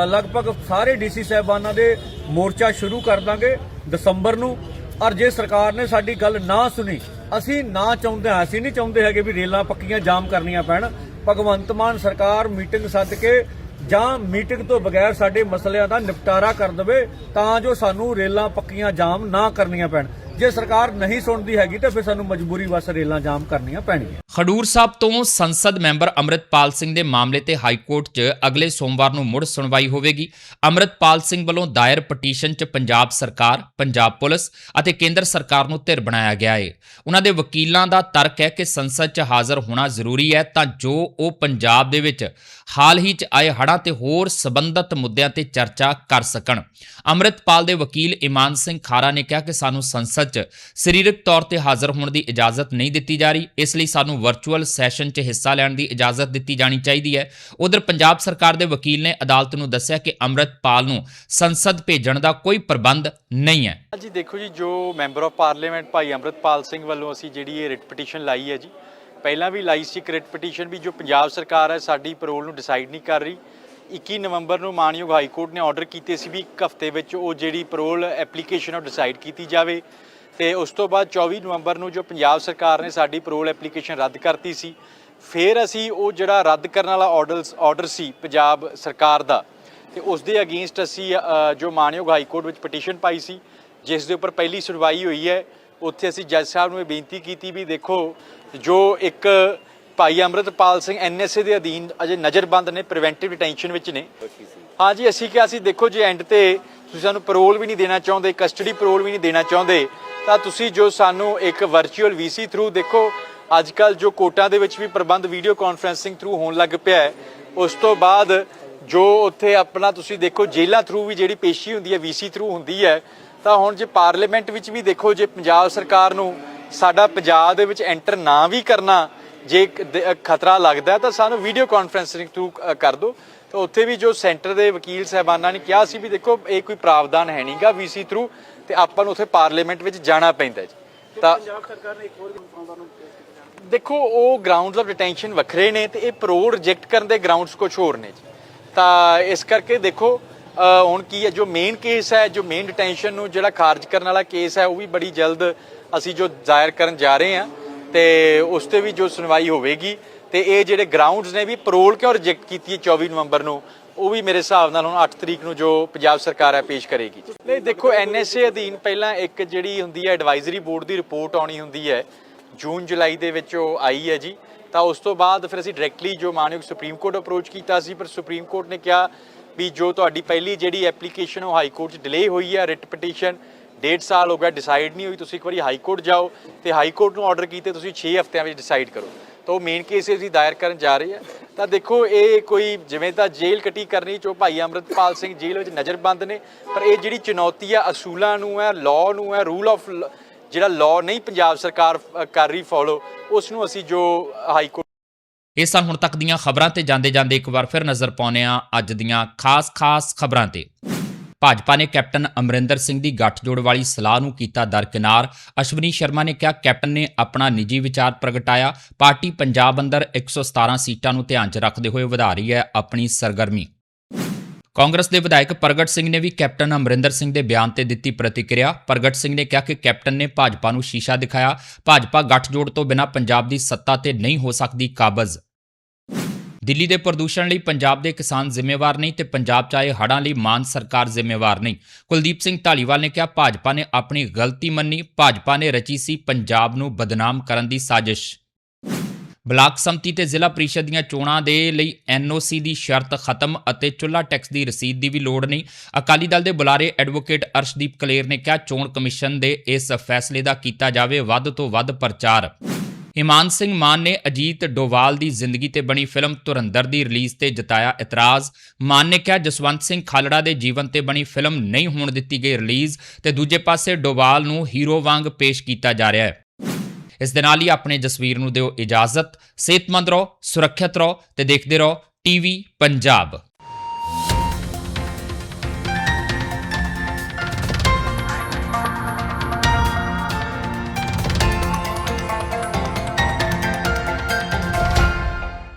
ਲਗਭਗ ਸਾਰੇ ਡੀਸੀ ਸਾਹਿਬਾਨਾਂ ਦੇ ਮੋਰਚਾ ਸ਼ੁਰੂ ਕਰ ਦਾਂਗੇ ਦਸੰਬਰ ਨੂੰ। ਔਰ ਜੇ ਸਰਕਾਰ ਨੇ ਸਾਡੀ ਗੱਲ ਨਾ ਸੁਣੀ। ਅਸੀਂ ਨਾ ਚਾਹੁੰਦੇ ਹਾਂ ਅਸੀਂ ਨਹੀਂ ਚਾਹੁੰਦੇ ਹੈਗੇ ਵੀ ਰੇਲਾਂ ਪੱਕੀਆਂ ਜਾਮ ਕਰਨੀਆਂ ਪੈਣ। ਭਗਵੰਤ ਮਾਨ ਸਰਕਾਰ ਮੀਟਿੰਗ ਸੱਦ ਕੇ ਜਾਂ ਮੀਟਿੰਗ ਤੋਂ ਬਗੈਰ ਸਾਡੇ ਮਸਲਿਆਂ ਦਾ ਨਿਪਟਾਰਾ ਕਰ ਦੇਵੇ, ਤਾਂ ਜੋ ਸਾਨੂੰ ਰੇਲਾਂ ਪੱਕੀਆਂ ਜਾਮ ਨਾ ਕਰਨੀਆਂ ਪੈਣ। ਜੇ ਸਰਕਾਰ ਨਹੀਂ ਸੁਣਦੀ ਹੈਗੀ ਤਾਂ ਫਿਰ ਸਾਨੂੰ ਮਜਬੂਰੀ ਵਸ ਰੇਲਾਂ ਜਾਮ ਕਰਨੀਆਂ ਪੈਣਗੀਆਂ। ਖਡੂਰ ਸਾਹਿਬ ਤੋਂ ਸੰਸਦ ਮੈਂਬਰ ਅੰਮ੍ਰਿਤਪਾਲ ਸਿੰਘ ਦੇ ਮਾਮਲੇ ਤੇ ਹਾਈ ਕੋਰਟ 'ਚ ਅਗਲੇ ਸੋਮਵਾਰ ਨੂੰ ਮੁੜ ਸੁਣਵਾਈ ਹੋਵੇਗੀ। ਅੰਮ੍ਰਿਤਪਾਲ ਸਿੰਘ ਵੱਲੋਂ ਦਾਇਰ ਪਟੀਸ਼ਨ 'ਚ ਪੰਜਾਬ ਸਰਕਾਰ, ਪੰਜਾਬ ਪੁਲਿਸ ਅਤੇ ਕੇਂਦਰ ਸਰਕਾਰ ਨੂੰ ਧਿਰ ਬਣਾਇਆ ਗਿਆ ਹੈ ਉਹਨਾਂ ਦੇ ਵਕੀਲਾਂ ਦਾ ਤਰਕ ਹੈ ਕਿ ਸੰਸਦ 'ਚ ਹਾਜ਼ਰ ਹੋਣਾ ਜ਼ਰੂਰੀ ਹੈ ਤਾਂ ਜੋ ਉਹ ਪੰਜਾਬ ਦੇ ਵਿੱਚ ਹਾਲ ਹੀ 'ਚ ਆਏ ਹੜ੍ਹਾਂ ਤੇ ਹੋਰ ਸਬੰਧਤ ਮੁੱਦਿਆਂ ਤੇ ਚਰਚਾ ਕਰ ਸਕਣ। ਅੰਮ੍ਰਿਤਪਾਲ ਦੇ ਵਕੀਲ ਇਮਾਨ ਸਿੰਘ ਖਾਰਾ ਨੇ ਕਿਹਾ ਕਿ ਸਾਨੂੰ ਸੰਸਦ 'ਚ ਸਰੀਰਕ ਤੌਰ ਤੇ ਹਾਜ਼ਰ ਹੋਣ ਦੀ ਇਜਾਜ਼ਤ ਨਹੀਂ ਦਿੱਤੀ ਜਾ ਰਹੀ। ਇਸ ਲਈ ਸਾਨੂੰ ਵਰਚੁਅਲ ਸੈਸ਼ਨ 'ਚ ਹਿੱਸਾ ਲੈਣ ਦੀ ਇਜਾਜ਼ਤ ਦਿੱਤੀ ਜਾਣੀ ਚਾਹੀਦੀ ਹੈ। ਉਧਰ ਪੰਜਾਬ ਸਰਕਾਰ ਦੇ ਵਕੀਲ ਨੇ ਅਦਾਲਤ ਨੂੰ ਦੱਸਿਆ ਕਿ ਅੰਮ੍ਰਿਤਪਾਲ ਨੂੰ ਸੰਸਦ ਭੇਜਣ ਦਾ ਕੋਈ ਪ੍ਰਬੰਧ ਨਹੀਂ ਹੈ। ਜੀ ਦੇਖੋ ਜੀ, ਜੋ ਮੈਂਬਰ ਆਫ ਪਾਰਲੀਮੈਂਟ ਭਾਈ ਅੰਮ੍ਰਿਤਪਾਲ ਸਿੰਘ ਵੱਲੋਂ ਅਸੀਂ ਜਿਹੜੀ ਇਹ ਰਿਟ ਪਟੀਸ਼ਨ ਲਾਈ ਹੈ ਜੀ, ਪਹਿਲਾਂ ਵੀ ਲਾਈ ਸੀ ਇੱਕ ਪਟੀਸ਼ਨ ਵੀ, ਜੋ ਪੰਜਾਬ ਸਰਕਾਰ ਹੈ, ਸਾਡੀ ਪੈਰੋਲ ਨੂੰ ਡਿਸਾਈਡ ਨਹੀਂ ਕਰ ਰਹੀ। 21 ਨਵੰਬਰ ਨੂੰ ਮਾਨਯੋਗ ਹਾਈ ਕੋਰਟ ਨੇ ਆਰਡਰ ਕੀਤੇ ਸੀ ਵੀ ਇੱਕ ਹਫ਼ਤੇ ਵਿੱਚ ਉਹ ਜਿਹੜੀ ਪੈਰੋਲ ਐਪਲੀਕੇਸ਼ਨ ਉਹ ਡਿਸਾਈਡ ਕੀਤੀ ਜਾਵੇ। ਤੇ ਉਸ ਤੋਂ ਬਾਅਦ 24 ਨਵੰਬਰ ਨੂੰ ਜੋ ਪੰਜਾਬ ਸਰਕਾਰ ਨੇ ਸਾਡੀ ਪੈਰੋਲ ਐਪਲੀਕੇਸ਼ਨ ਰੱਦ ਕਰਤੀ ਸੀ ਫਿਰ ਅਸੀਂ ਉਹ ਜਿਹੜਾ ਰੱਦ ਕਰਨ ਵਾਲਾ ਆਰਡਰਸ ਆਰਡਰ ਸੀ ਪੰਜਾਬ ਸਰਕਾਰ ਦਾ ਤੇ ਉਸ ਦੇ ਅਗੇਂਸਟ ਅਸੀਂ ਜੋ ਮਾਨਯੋਗ ਹਾਈ ਕੋਰਟ ਵਿੱਚ ਪਟੀਸ਼ਨ ਪਾਈ ਸੀ ਜਿਸ ਦੇ ਉੱਪਰ ਪਹਿਲੀ ਸੁਣਵਾਈ ਹੋਈ ਹੈ ਉੱਥੇ ਅਸੀਂ ਜੱਜ ਸਾਹਿਬ ਨੂੰ ਇਹ ਬੇਨਤੀ ਕੀਤੀ ਵੀ ਦੇਖੋ ਜੋ ਇੱਕ ਭਾਈ ਅੰਮ੍ਰਿਤਪਾਲ ਸਿੰਘ ਐਨਐਸਏ ਦੇ ਅਧੀਨ ਅਜੇ ਨਜ਼ਰਬੰਦ ਨੇ ਪ੍ਰੀਵੈਂਟਿਵ ਡਿਟੈਂਸ਼ਨ ਵਿੱਚ ਨੇ। ਹਾਂਜੀ ਅਸੀਂ ਕਿਹਾ ਸੀ ਦੇਖੋ ਜੇ ਐਂਡ ਤੇ ਤੁਸੀਂ ਸਾਨੂੰ ਪੈਰੋਲ ਵੀ ਨਹੀਂ ਦੇਣਾ ਚਾਹੁੰਦੇ ਕਸਟਡੀ ਪੈਰੋਲ ਵੀ ਨਹੀਂ ਦੇਣਾ ਚਾਹੁੰਦੇ, ਤਾਂ ਤੁਸੀਂ ਜੋ ਸਾਨੂੰ ਇੱਕ ਵਰਚੁਅਲ ਵੀਸੀ ਥਰੂ ਦੇਖੋ ਅੱਜ ਕੱਲ ਜੋ ਕੋਟਾਂ ਦੇ ਵਿੱਚ ਵੀ ਪ੍ਰਬੰਧ ਵੀਡੀਓ ਕਾਨਫਰੈਂਸਿੰਗ ਥਰੂ ਹੋਣ ਲੱਗ ਪਿਆ ਹੈ, ਉਸ ਤੋਂ ਬਾਅਦ ਜੋ ਉੱਥੇ ਆਪਣਾ ਤੁਸੀਂ ਦੇਖੋ ਜੇਲ੍ਹਾਂ ਥਰੂ ਵੀ ਜਿਹੜੀ ਪੇਸ਼ੀ ਹੁੰਦੀ ਹੈ ਵੀਸੀ ਥਰੂ ਹੁੰਦੀ ਹੈ, ਤਾਂ ਹੁਣ ਜੇ ਪਾਰਲੀਮੈਂਟ ਵਿੱਚ ਵੀ ਦੇਖੋ, ਜੇ ਪੰਜਾਬ ਸਰਕਾਰ ਨੂੰ ਸਾਡਾ ਪੰਜਾਬ ਦੇ ਵਿੱਚ ਐਂਟਰ ਨਾ ਵੀ ਕਰਨਾ, ਜੇ ਖਤਰਾ ਲੱਗਦਾ ਤਾਂ ਸਾਨੂੰ ਵੀਡੀਓ ਕਾਨਫਰੈਂਸਿੰਗ ਥਰੂ ਕਰ ਦਿਓ। ਤਾਂ ਉੱਥੇ ਵੀ ਜੋ ਸੈਂਟਰ ਦੇ ਵਕੀਲ ਸਾਹਿਬਾਨਾਂ ਨੇ ਕਿਹਾ ਸੀ ਵੀ ਦੇਖੋ ਇਹ ਕੋਈ ਪ੍ਰਾਵਧਾਨ ਹੈ ਨਹੀਂਗਾ ਵੀਸੀ ਥਰੂ ਤੇ ਆਪਾਂ ਨੂੰ ਉੱਥੇ ਪਾਰਲੀਮੈਂਟ ਵਿੱਚ ਜਾਣਾ ਪੈਂਦਾ ਜੀ। ਤਾਂ ਦੇਖੋ ਉਹ ਗਰਾਊਂਡਸ ਆਫ ਡਿਟੈਂਸ਼ਨ ਵੱਖਰੇ ਨੇ ਤੇ ਇਹ ਪੈਰੋਲ ਰਿਜੈਕਟ ਕਰਨ ਦੇ ਗਰਾਊਂਡਸ ਕੁਝ ਹੋਰ ਨੇ ਜੀ। ਤਾਂ ਇਸ ਕਰਕੇ ਦੇਖੋ ਹੁਣ ਕੀ ਹੈ ਜੋ ਮੇਨ ਕੇਸ ਹੈ ਜੋ ਮੇਨ ਡਿਟੈਂਸ਼ਨ ਨੂੰ ਜਿਹੜਾ ਖਾਰਜ ਕਰਨ ਵਾਲਾ ਕੇਸ ਹੈ ਉਹ ਵੀ ਬੜੀ ਜਲਦ ਅਸੀਂ ਜੋ ਜ਼ਾਇਰ ਕਰਨ ਜਾ ਰਹੇ ਹਾਂ ਤੇ ਉਸ ਤੇ ਵੀ ਜੋ ਸੁਣਵਾਈ ਹੋਵੇਗੀ। ਤੇ ਇਹ ਜਿਹੜੇ ਗਰਾਊਂਡਸ ਨੇ ਵੀ ਪਰੋਲ ਕਿਉਂ ਰਿਜੈਕਟ ਕੀਤੀ ਹੈ 24 ਨਵੰਬਰ ਨੂੰ? ਉਹ ਵੀ ਮੇਰੇ ਹਿਸਾਬ ਨਾਲ ਹੁਣ 8 ਤਰੀਕ ਨੂੰ ਜੋ ਪੰਜਾਬ ਸਰਕਾਰ ਹੈ ਪੇਸ਼ ਕਰੇਗੀ। ਨਹੀਂ, ਦੇਖੋ ਐਨਐਸਏ ਅਧੀਨ ਪਹਿਲਾਂ ਇੱਕ ਜਿਹੜੀ ਹੁੰਦੀ ਹੈ ਐਡਵਾਈਜ਼ਰੀ ਬੋਰਡ ਦੀ ਰਿਪੋਰਟ ਆਉਣੀ ਹੁੰਦੀ ਹੈ, ਜੂਨ, ਜੁਲਾਈ ਦੇ ਵਿੱਚ ਉਹ ਆਈ ਹੈ ਜੀ। ਤਾਂ ਉਸ ਤੋਂ ਬਾਅਦ ਫਿਰ ਅਸੀਂ ਡਾਇਰੈਕਟਲੀ ਜੋ ਮਾਨਯੋਗ ਸੁਪਰੀਮ ਕੋਰਟ ਅਪਰੋਚ ਕੀਤਾ ਸੀ, ਪਰ ਸੁਪਰੀਮ ਕੋਰਟ ਨੇ ਕਿਹਾ ਵੀ ਜੋ ਤੁਹਾਡੀ ਪਹਿਲੀ ਜਿਹੜੀ ਐਪਲੀਕੇਸ਼ਨ ਉਹ ਹਾਈ ਕੋਰਟ 'ਚ ਡਿਲੇ ਹੋਈ ਹੈ ਰਿਟ ਪਟੀਸ਼ਨ ਡੇਢ ਸਾਲ ਹੋ ਗਿਆ ਡਿਸਾਈਡ ਨਹੀਂ ਹੋਈ, ਤੁਸੀਂ ਇੱਕ ਵਾਰੀ ਹਾਈ ਕੋਰਟ ਜਾਓ ਤੇ ਹਾਈ ਕੋਰਟ ਨੂੰ ਆਰਡਰ ਕੀਤੇ, ਤੁਸੀਂ 6 ਹਫ਼ਤਿਆਂ ਵਿੱਚ ਡਿਸਾਈਡ ਕਰੋ। ਤਾਂ ਉਹ ਮੇਨ ਕੇਸ ਅਸੀਂ ਦਾਇਰ ਕਰਨ ਜਾ ਰਹੇ ਹਾਂ। ਤਾਂ ਦੇਖੋ, ਇਹ ਕੋਈ ਜਿਵੇਂ ਤਾਂ ਜੇਲ੍ਹ ਕੱਟੀ ਕਰਨੀ ਚੋ ਭਾਈ ਅੰਮ੍ਰਿਤਪਾਲ ਸਿੰਘ ਜੇਲ੍ਹ ਵਿੱਚ ਨਜ਼ਰਬੰਦ ਨੇ, ਪਰ ਇਹ ਜਿਹੜੀ ਚੁਣੌਤੀ ਆ, ਅਸੂਲਾਂ ਨੂੰ ਹੈ ਲਾਅ ਨੂੰ ਹੈ ਰੂਲ ਆਫ ਜਿਹੜਾ ਲਾਅ ਨਹੀਂ ਪੰਜਾਬ ਸਰਕਾਰ ਕਰ ਰਹੀ ਫੋਲੋ ਉਸ ਨੂੰ ਅਸੀਂ ਜੋ ਹਾਈ ਕੋਰਟ ਇਹ ਸਨ ਹੁਣ ਤੱਕ ਦੀਆਂ ਖਬਰਾਂ ਤੇ ਜਾਂਦੇ ਜਾਂਦੇ ਇੱਕ ਵਾਰ ਫਿਰ ਨਜ਼ਰ ਪਾਉਂਦੇ ਹਾਂ ਅੱਜ ਦੀਆਂ ਖਾਸ-ਖਾਸ ਖਬਰਾਂ ਤੇ। ਭਾਜਪਾ ਨੇ ਕੈਪਟਨ ਅਮਰਿੰਦਰ ਸਿੰਘ ਦੀ ਗੱਠਜੋੜ ਵਾਲੀ ਸਲਾਹ ਨੂੰ ਕੀਤਾ ਦਰਕਿਨਾਰ। ਅਸ਼ਵਨੀ ਸ਼ਰਮਾ ਨੇ ਕਿਹਾ, ਕੈਪਟਨ ਨੇ ਆਪਣਾ ਨਿੱਜੀ ਵਿਚਾਰ ਪ੍ਰਗਟਾਇਆ। ਪਾਰਟੀ ਪੰਜਾਬ ਅੰਦਰ 117 ਸੀਟਾਂ ਨੂੰ ਧਿਆਨ 'ਚ ਰੱਖਦੇ ਹੋਏ ਵਧਾ ਰਹੀ ਹੈ ਆਪਣੀ ਸਰਗਰਮੀ। ਕਾਂਗਰਸ ਦੇ ਵਿਧਾਇਕ ਪ੍ਰਗਟ ਸਿੰਘ ਨੇ ਵੀ ਕੈਪਟਨ ਅਮਰਿੰਦਰ ਸਿੰਘ ਦੇ ਬਿਆਨ ਤੇ ਦਿੱਤੀ ਪ੍ਰਤੀਕਿਰਿਆ। ਪ੍ਰਗਟ ਸਿੰਘ ਨੇ ਕਿਹਾ ਕਿ ਕੈਪਟਨ ਨੇ ਭਾਜਪਾ ਨੂੰ ਸ਼ੀਸ਼ਾ ਦਿਖਾਇਆ। ਭਾਜਪਾ ਗੱਠਜੋੜ ਤੋਂ ਬਿਨਾਂ ਪੰਜਾਬ ਦੀ ਸੱਤਾ ਤੇ ਨਹੀਂ ਹੋ ਸਕਦੀ ਕਾਬਜ਼। ਦਿੱਲੀ ਦੇ ਪ੍ਰਦੂਸ਼ਣ ਲਈ ਪੰਜਾਬ ਦੇ ਕਿਸਾਨ ਜ਼ਿੰਮੇਵਾਰ ਨਹੀਂ ਤੇ ਪੰਜਾਬ 'ਚ ਆਏ ਹੜ੍ਹਾਂ ਲਈ ਮਾਨ ਸਰਕਾਰ ਜ਼ਿੰਮੇਵਾਰ ਨਹੀਂ। ਕੁਲਦੀਪ ਸਿੰਘ ਢਾਲੀਵਾਲ ਨੇ ਕਿਹਾ, ਭਾਜਪਾ ਨੇ ਆਪਣੀ ਗਲਤੀ ਮੰਨੀ। ਭਾਜਪਾ ਨੇ ਰਚੀ ਸੀ ਪੰਜਾਬ ਨੂੰ ਬਦਨਾਮ ਕਰਨ ਦੀ ਸਾਜ਼ਿਸ਼। ਬਲਾਕ ਸੰਮਤੀ ਤੇ ਜ਼ਿਲ੍ਹਾ ਪ੍ਰੀਸ਼ਦ ਦੀਆਂ ਚੋਣਾਂ ਦੇ ਲਈ ਐਨਓਸੀ ਦੀ ਸ਼ਰਤ ਖਤਮ ਅਤੇ ਚੁੱਲਾ ਟੈਕਸ ਦੀ ਰਸੀਦ ਦੀ ਵੀ ਲੋੜ ਨਹੀਂ। ਅਕਾਲੀ ਦਲ ਦੇ ਬੁਲਾਰੇ ਐਡਵੋਕੇਟ ਅਰਸ਼ਦੀਪ ਕਲੇਰ ਨੇ ਕਿਹਾ, ਚੋਣ ਕਮਿਸ਼ਨ ਦੇ ਇਸ ਫੈਸਲੇ ਦਾ ਕੀਤਾ ਜਾਵੇ ਵੱਧ ਤੋਂ ਵੱਧ ਪ੍ਰਚਾਰ। ਇਮਾਨ ਸਿੰਘ ਮਾਨ ਨੇ ਅਜੀਤ ਡੋਵਾਲ ਦੀ ਜ਼ਿੰਦਗੀ ਤੇ ਬਣੀ ਫਿਲਮ ਧੁਰੰਦਰ ਦੀ ਰਿਲੀਜ਼ ਤੇ ਜਤਾਇਆ ਇਤਰਾਜ਼। ਮਾਨ ਨੇ ਕਿਹਾ, ਜਸਵੰਤ ਸਿੰਘ ਖਾਲੜਾ ਦੇ ਜੀਵਨ ਤੇ ਬਣੀ ਫਿਲਮ ਨਹੀਂ ਹੋਣ ਦਿੱਤੀ ਗਈ ਰਿਲੀਜ਼ ਤੇ ਦੂਜੇ ਪਾਸੇ ਡੋਵਾਲ ਨੂੰ ਹੀਰੋ ਵਾਂਗ ਪੇਸ਼ ਕੀਤਾ ਜਾ ਰਿਹਾ ਹੈ। ਇਸ ਦੇ ਨਾਲ ਹੀ ਆਪਣੇ ਜਸਵੀਰ ਨੂੰ ਦਿਓ ਇਜਾਜ਼ਤ। ਸਿਹਤਮੰਦ ਰਹੋ, ਸੁਰੱਖਿਅਤ ਰਹੋ ਤੇ ਦੇਖਦੇ ਰਹੋ ਟੀਵੀ ਪੰਜਾਬ।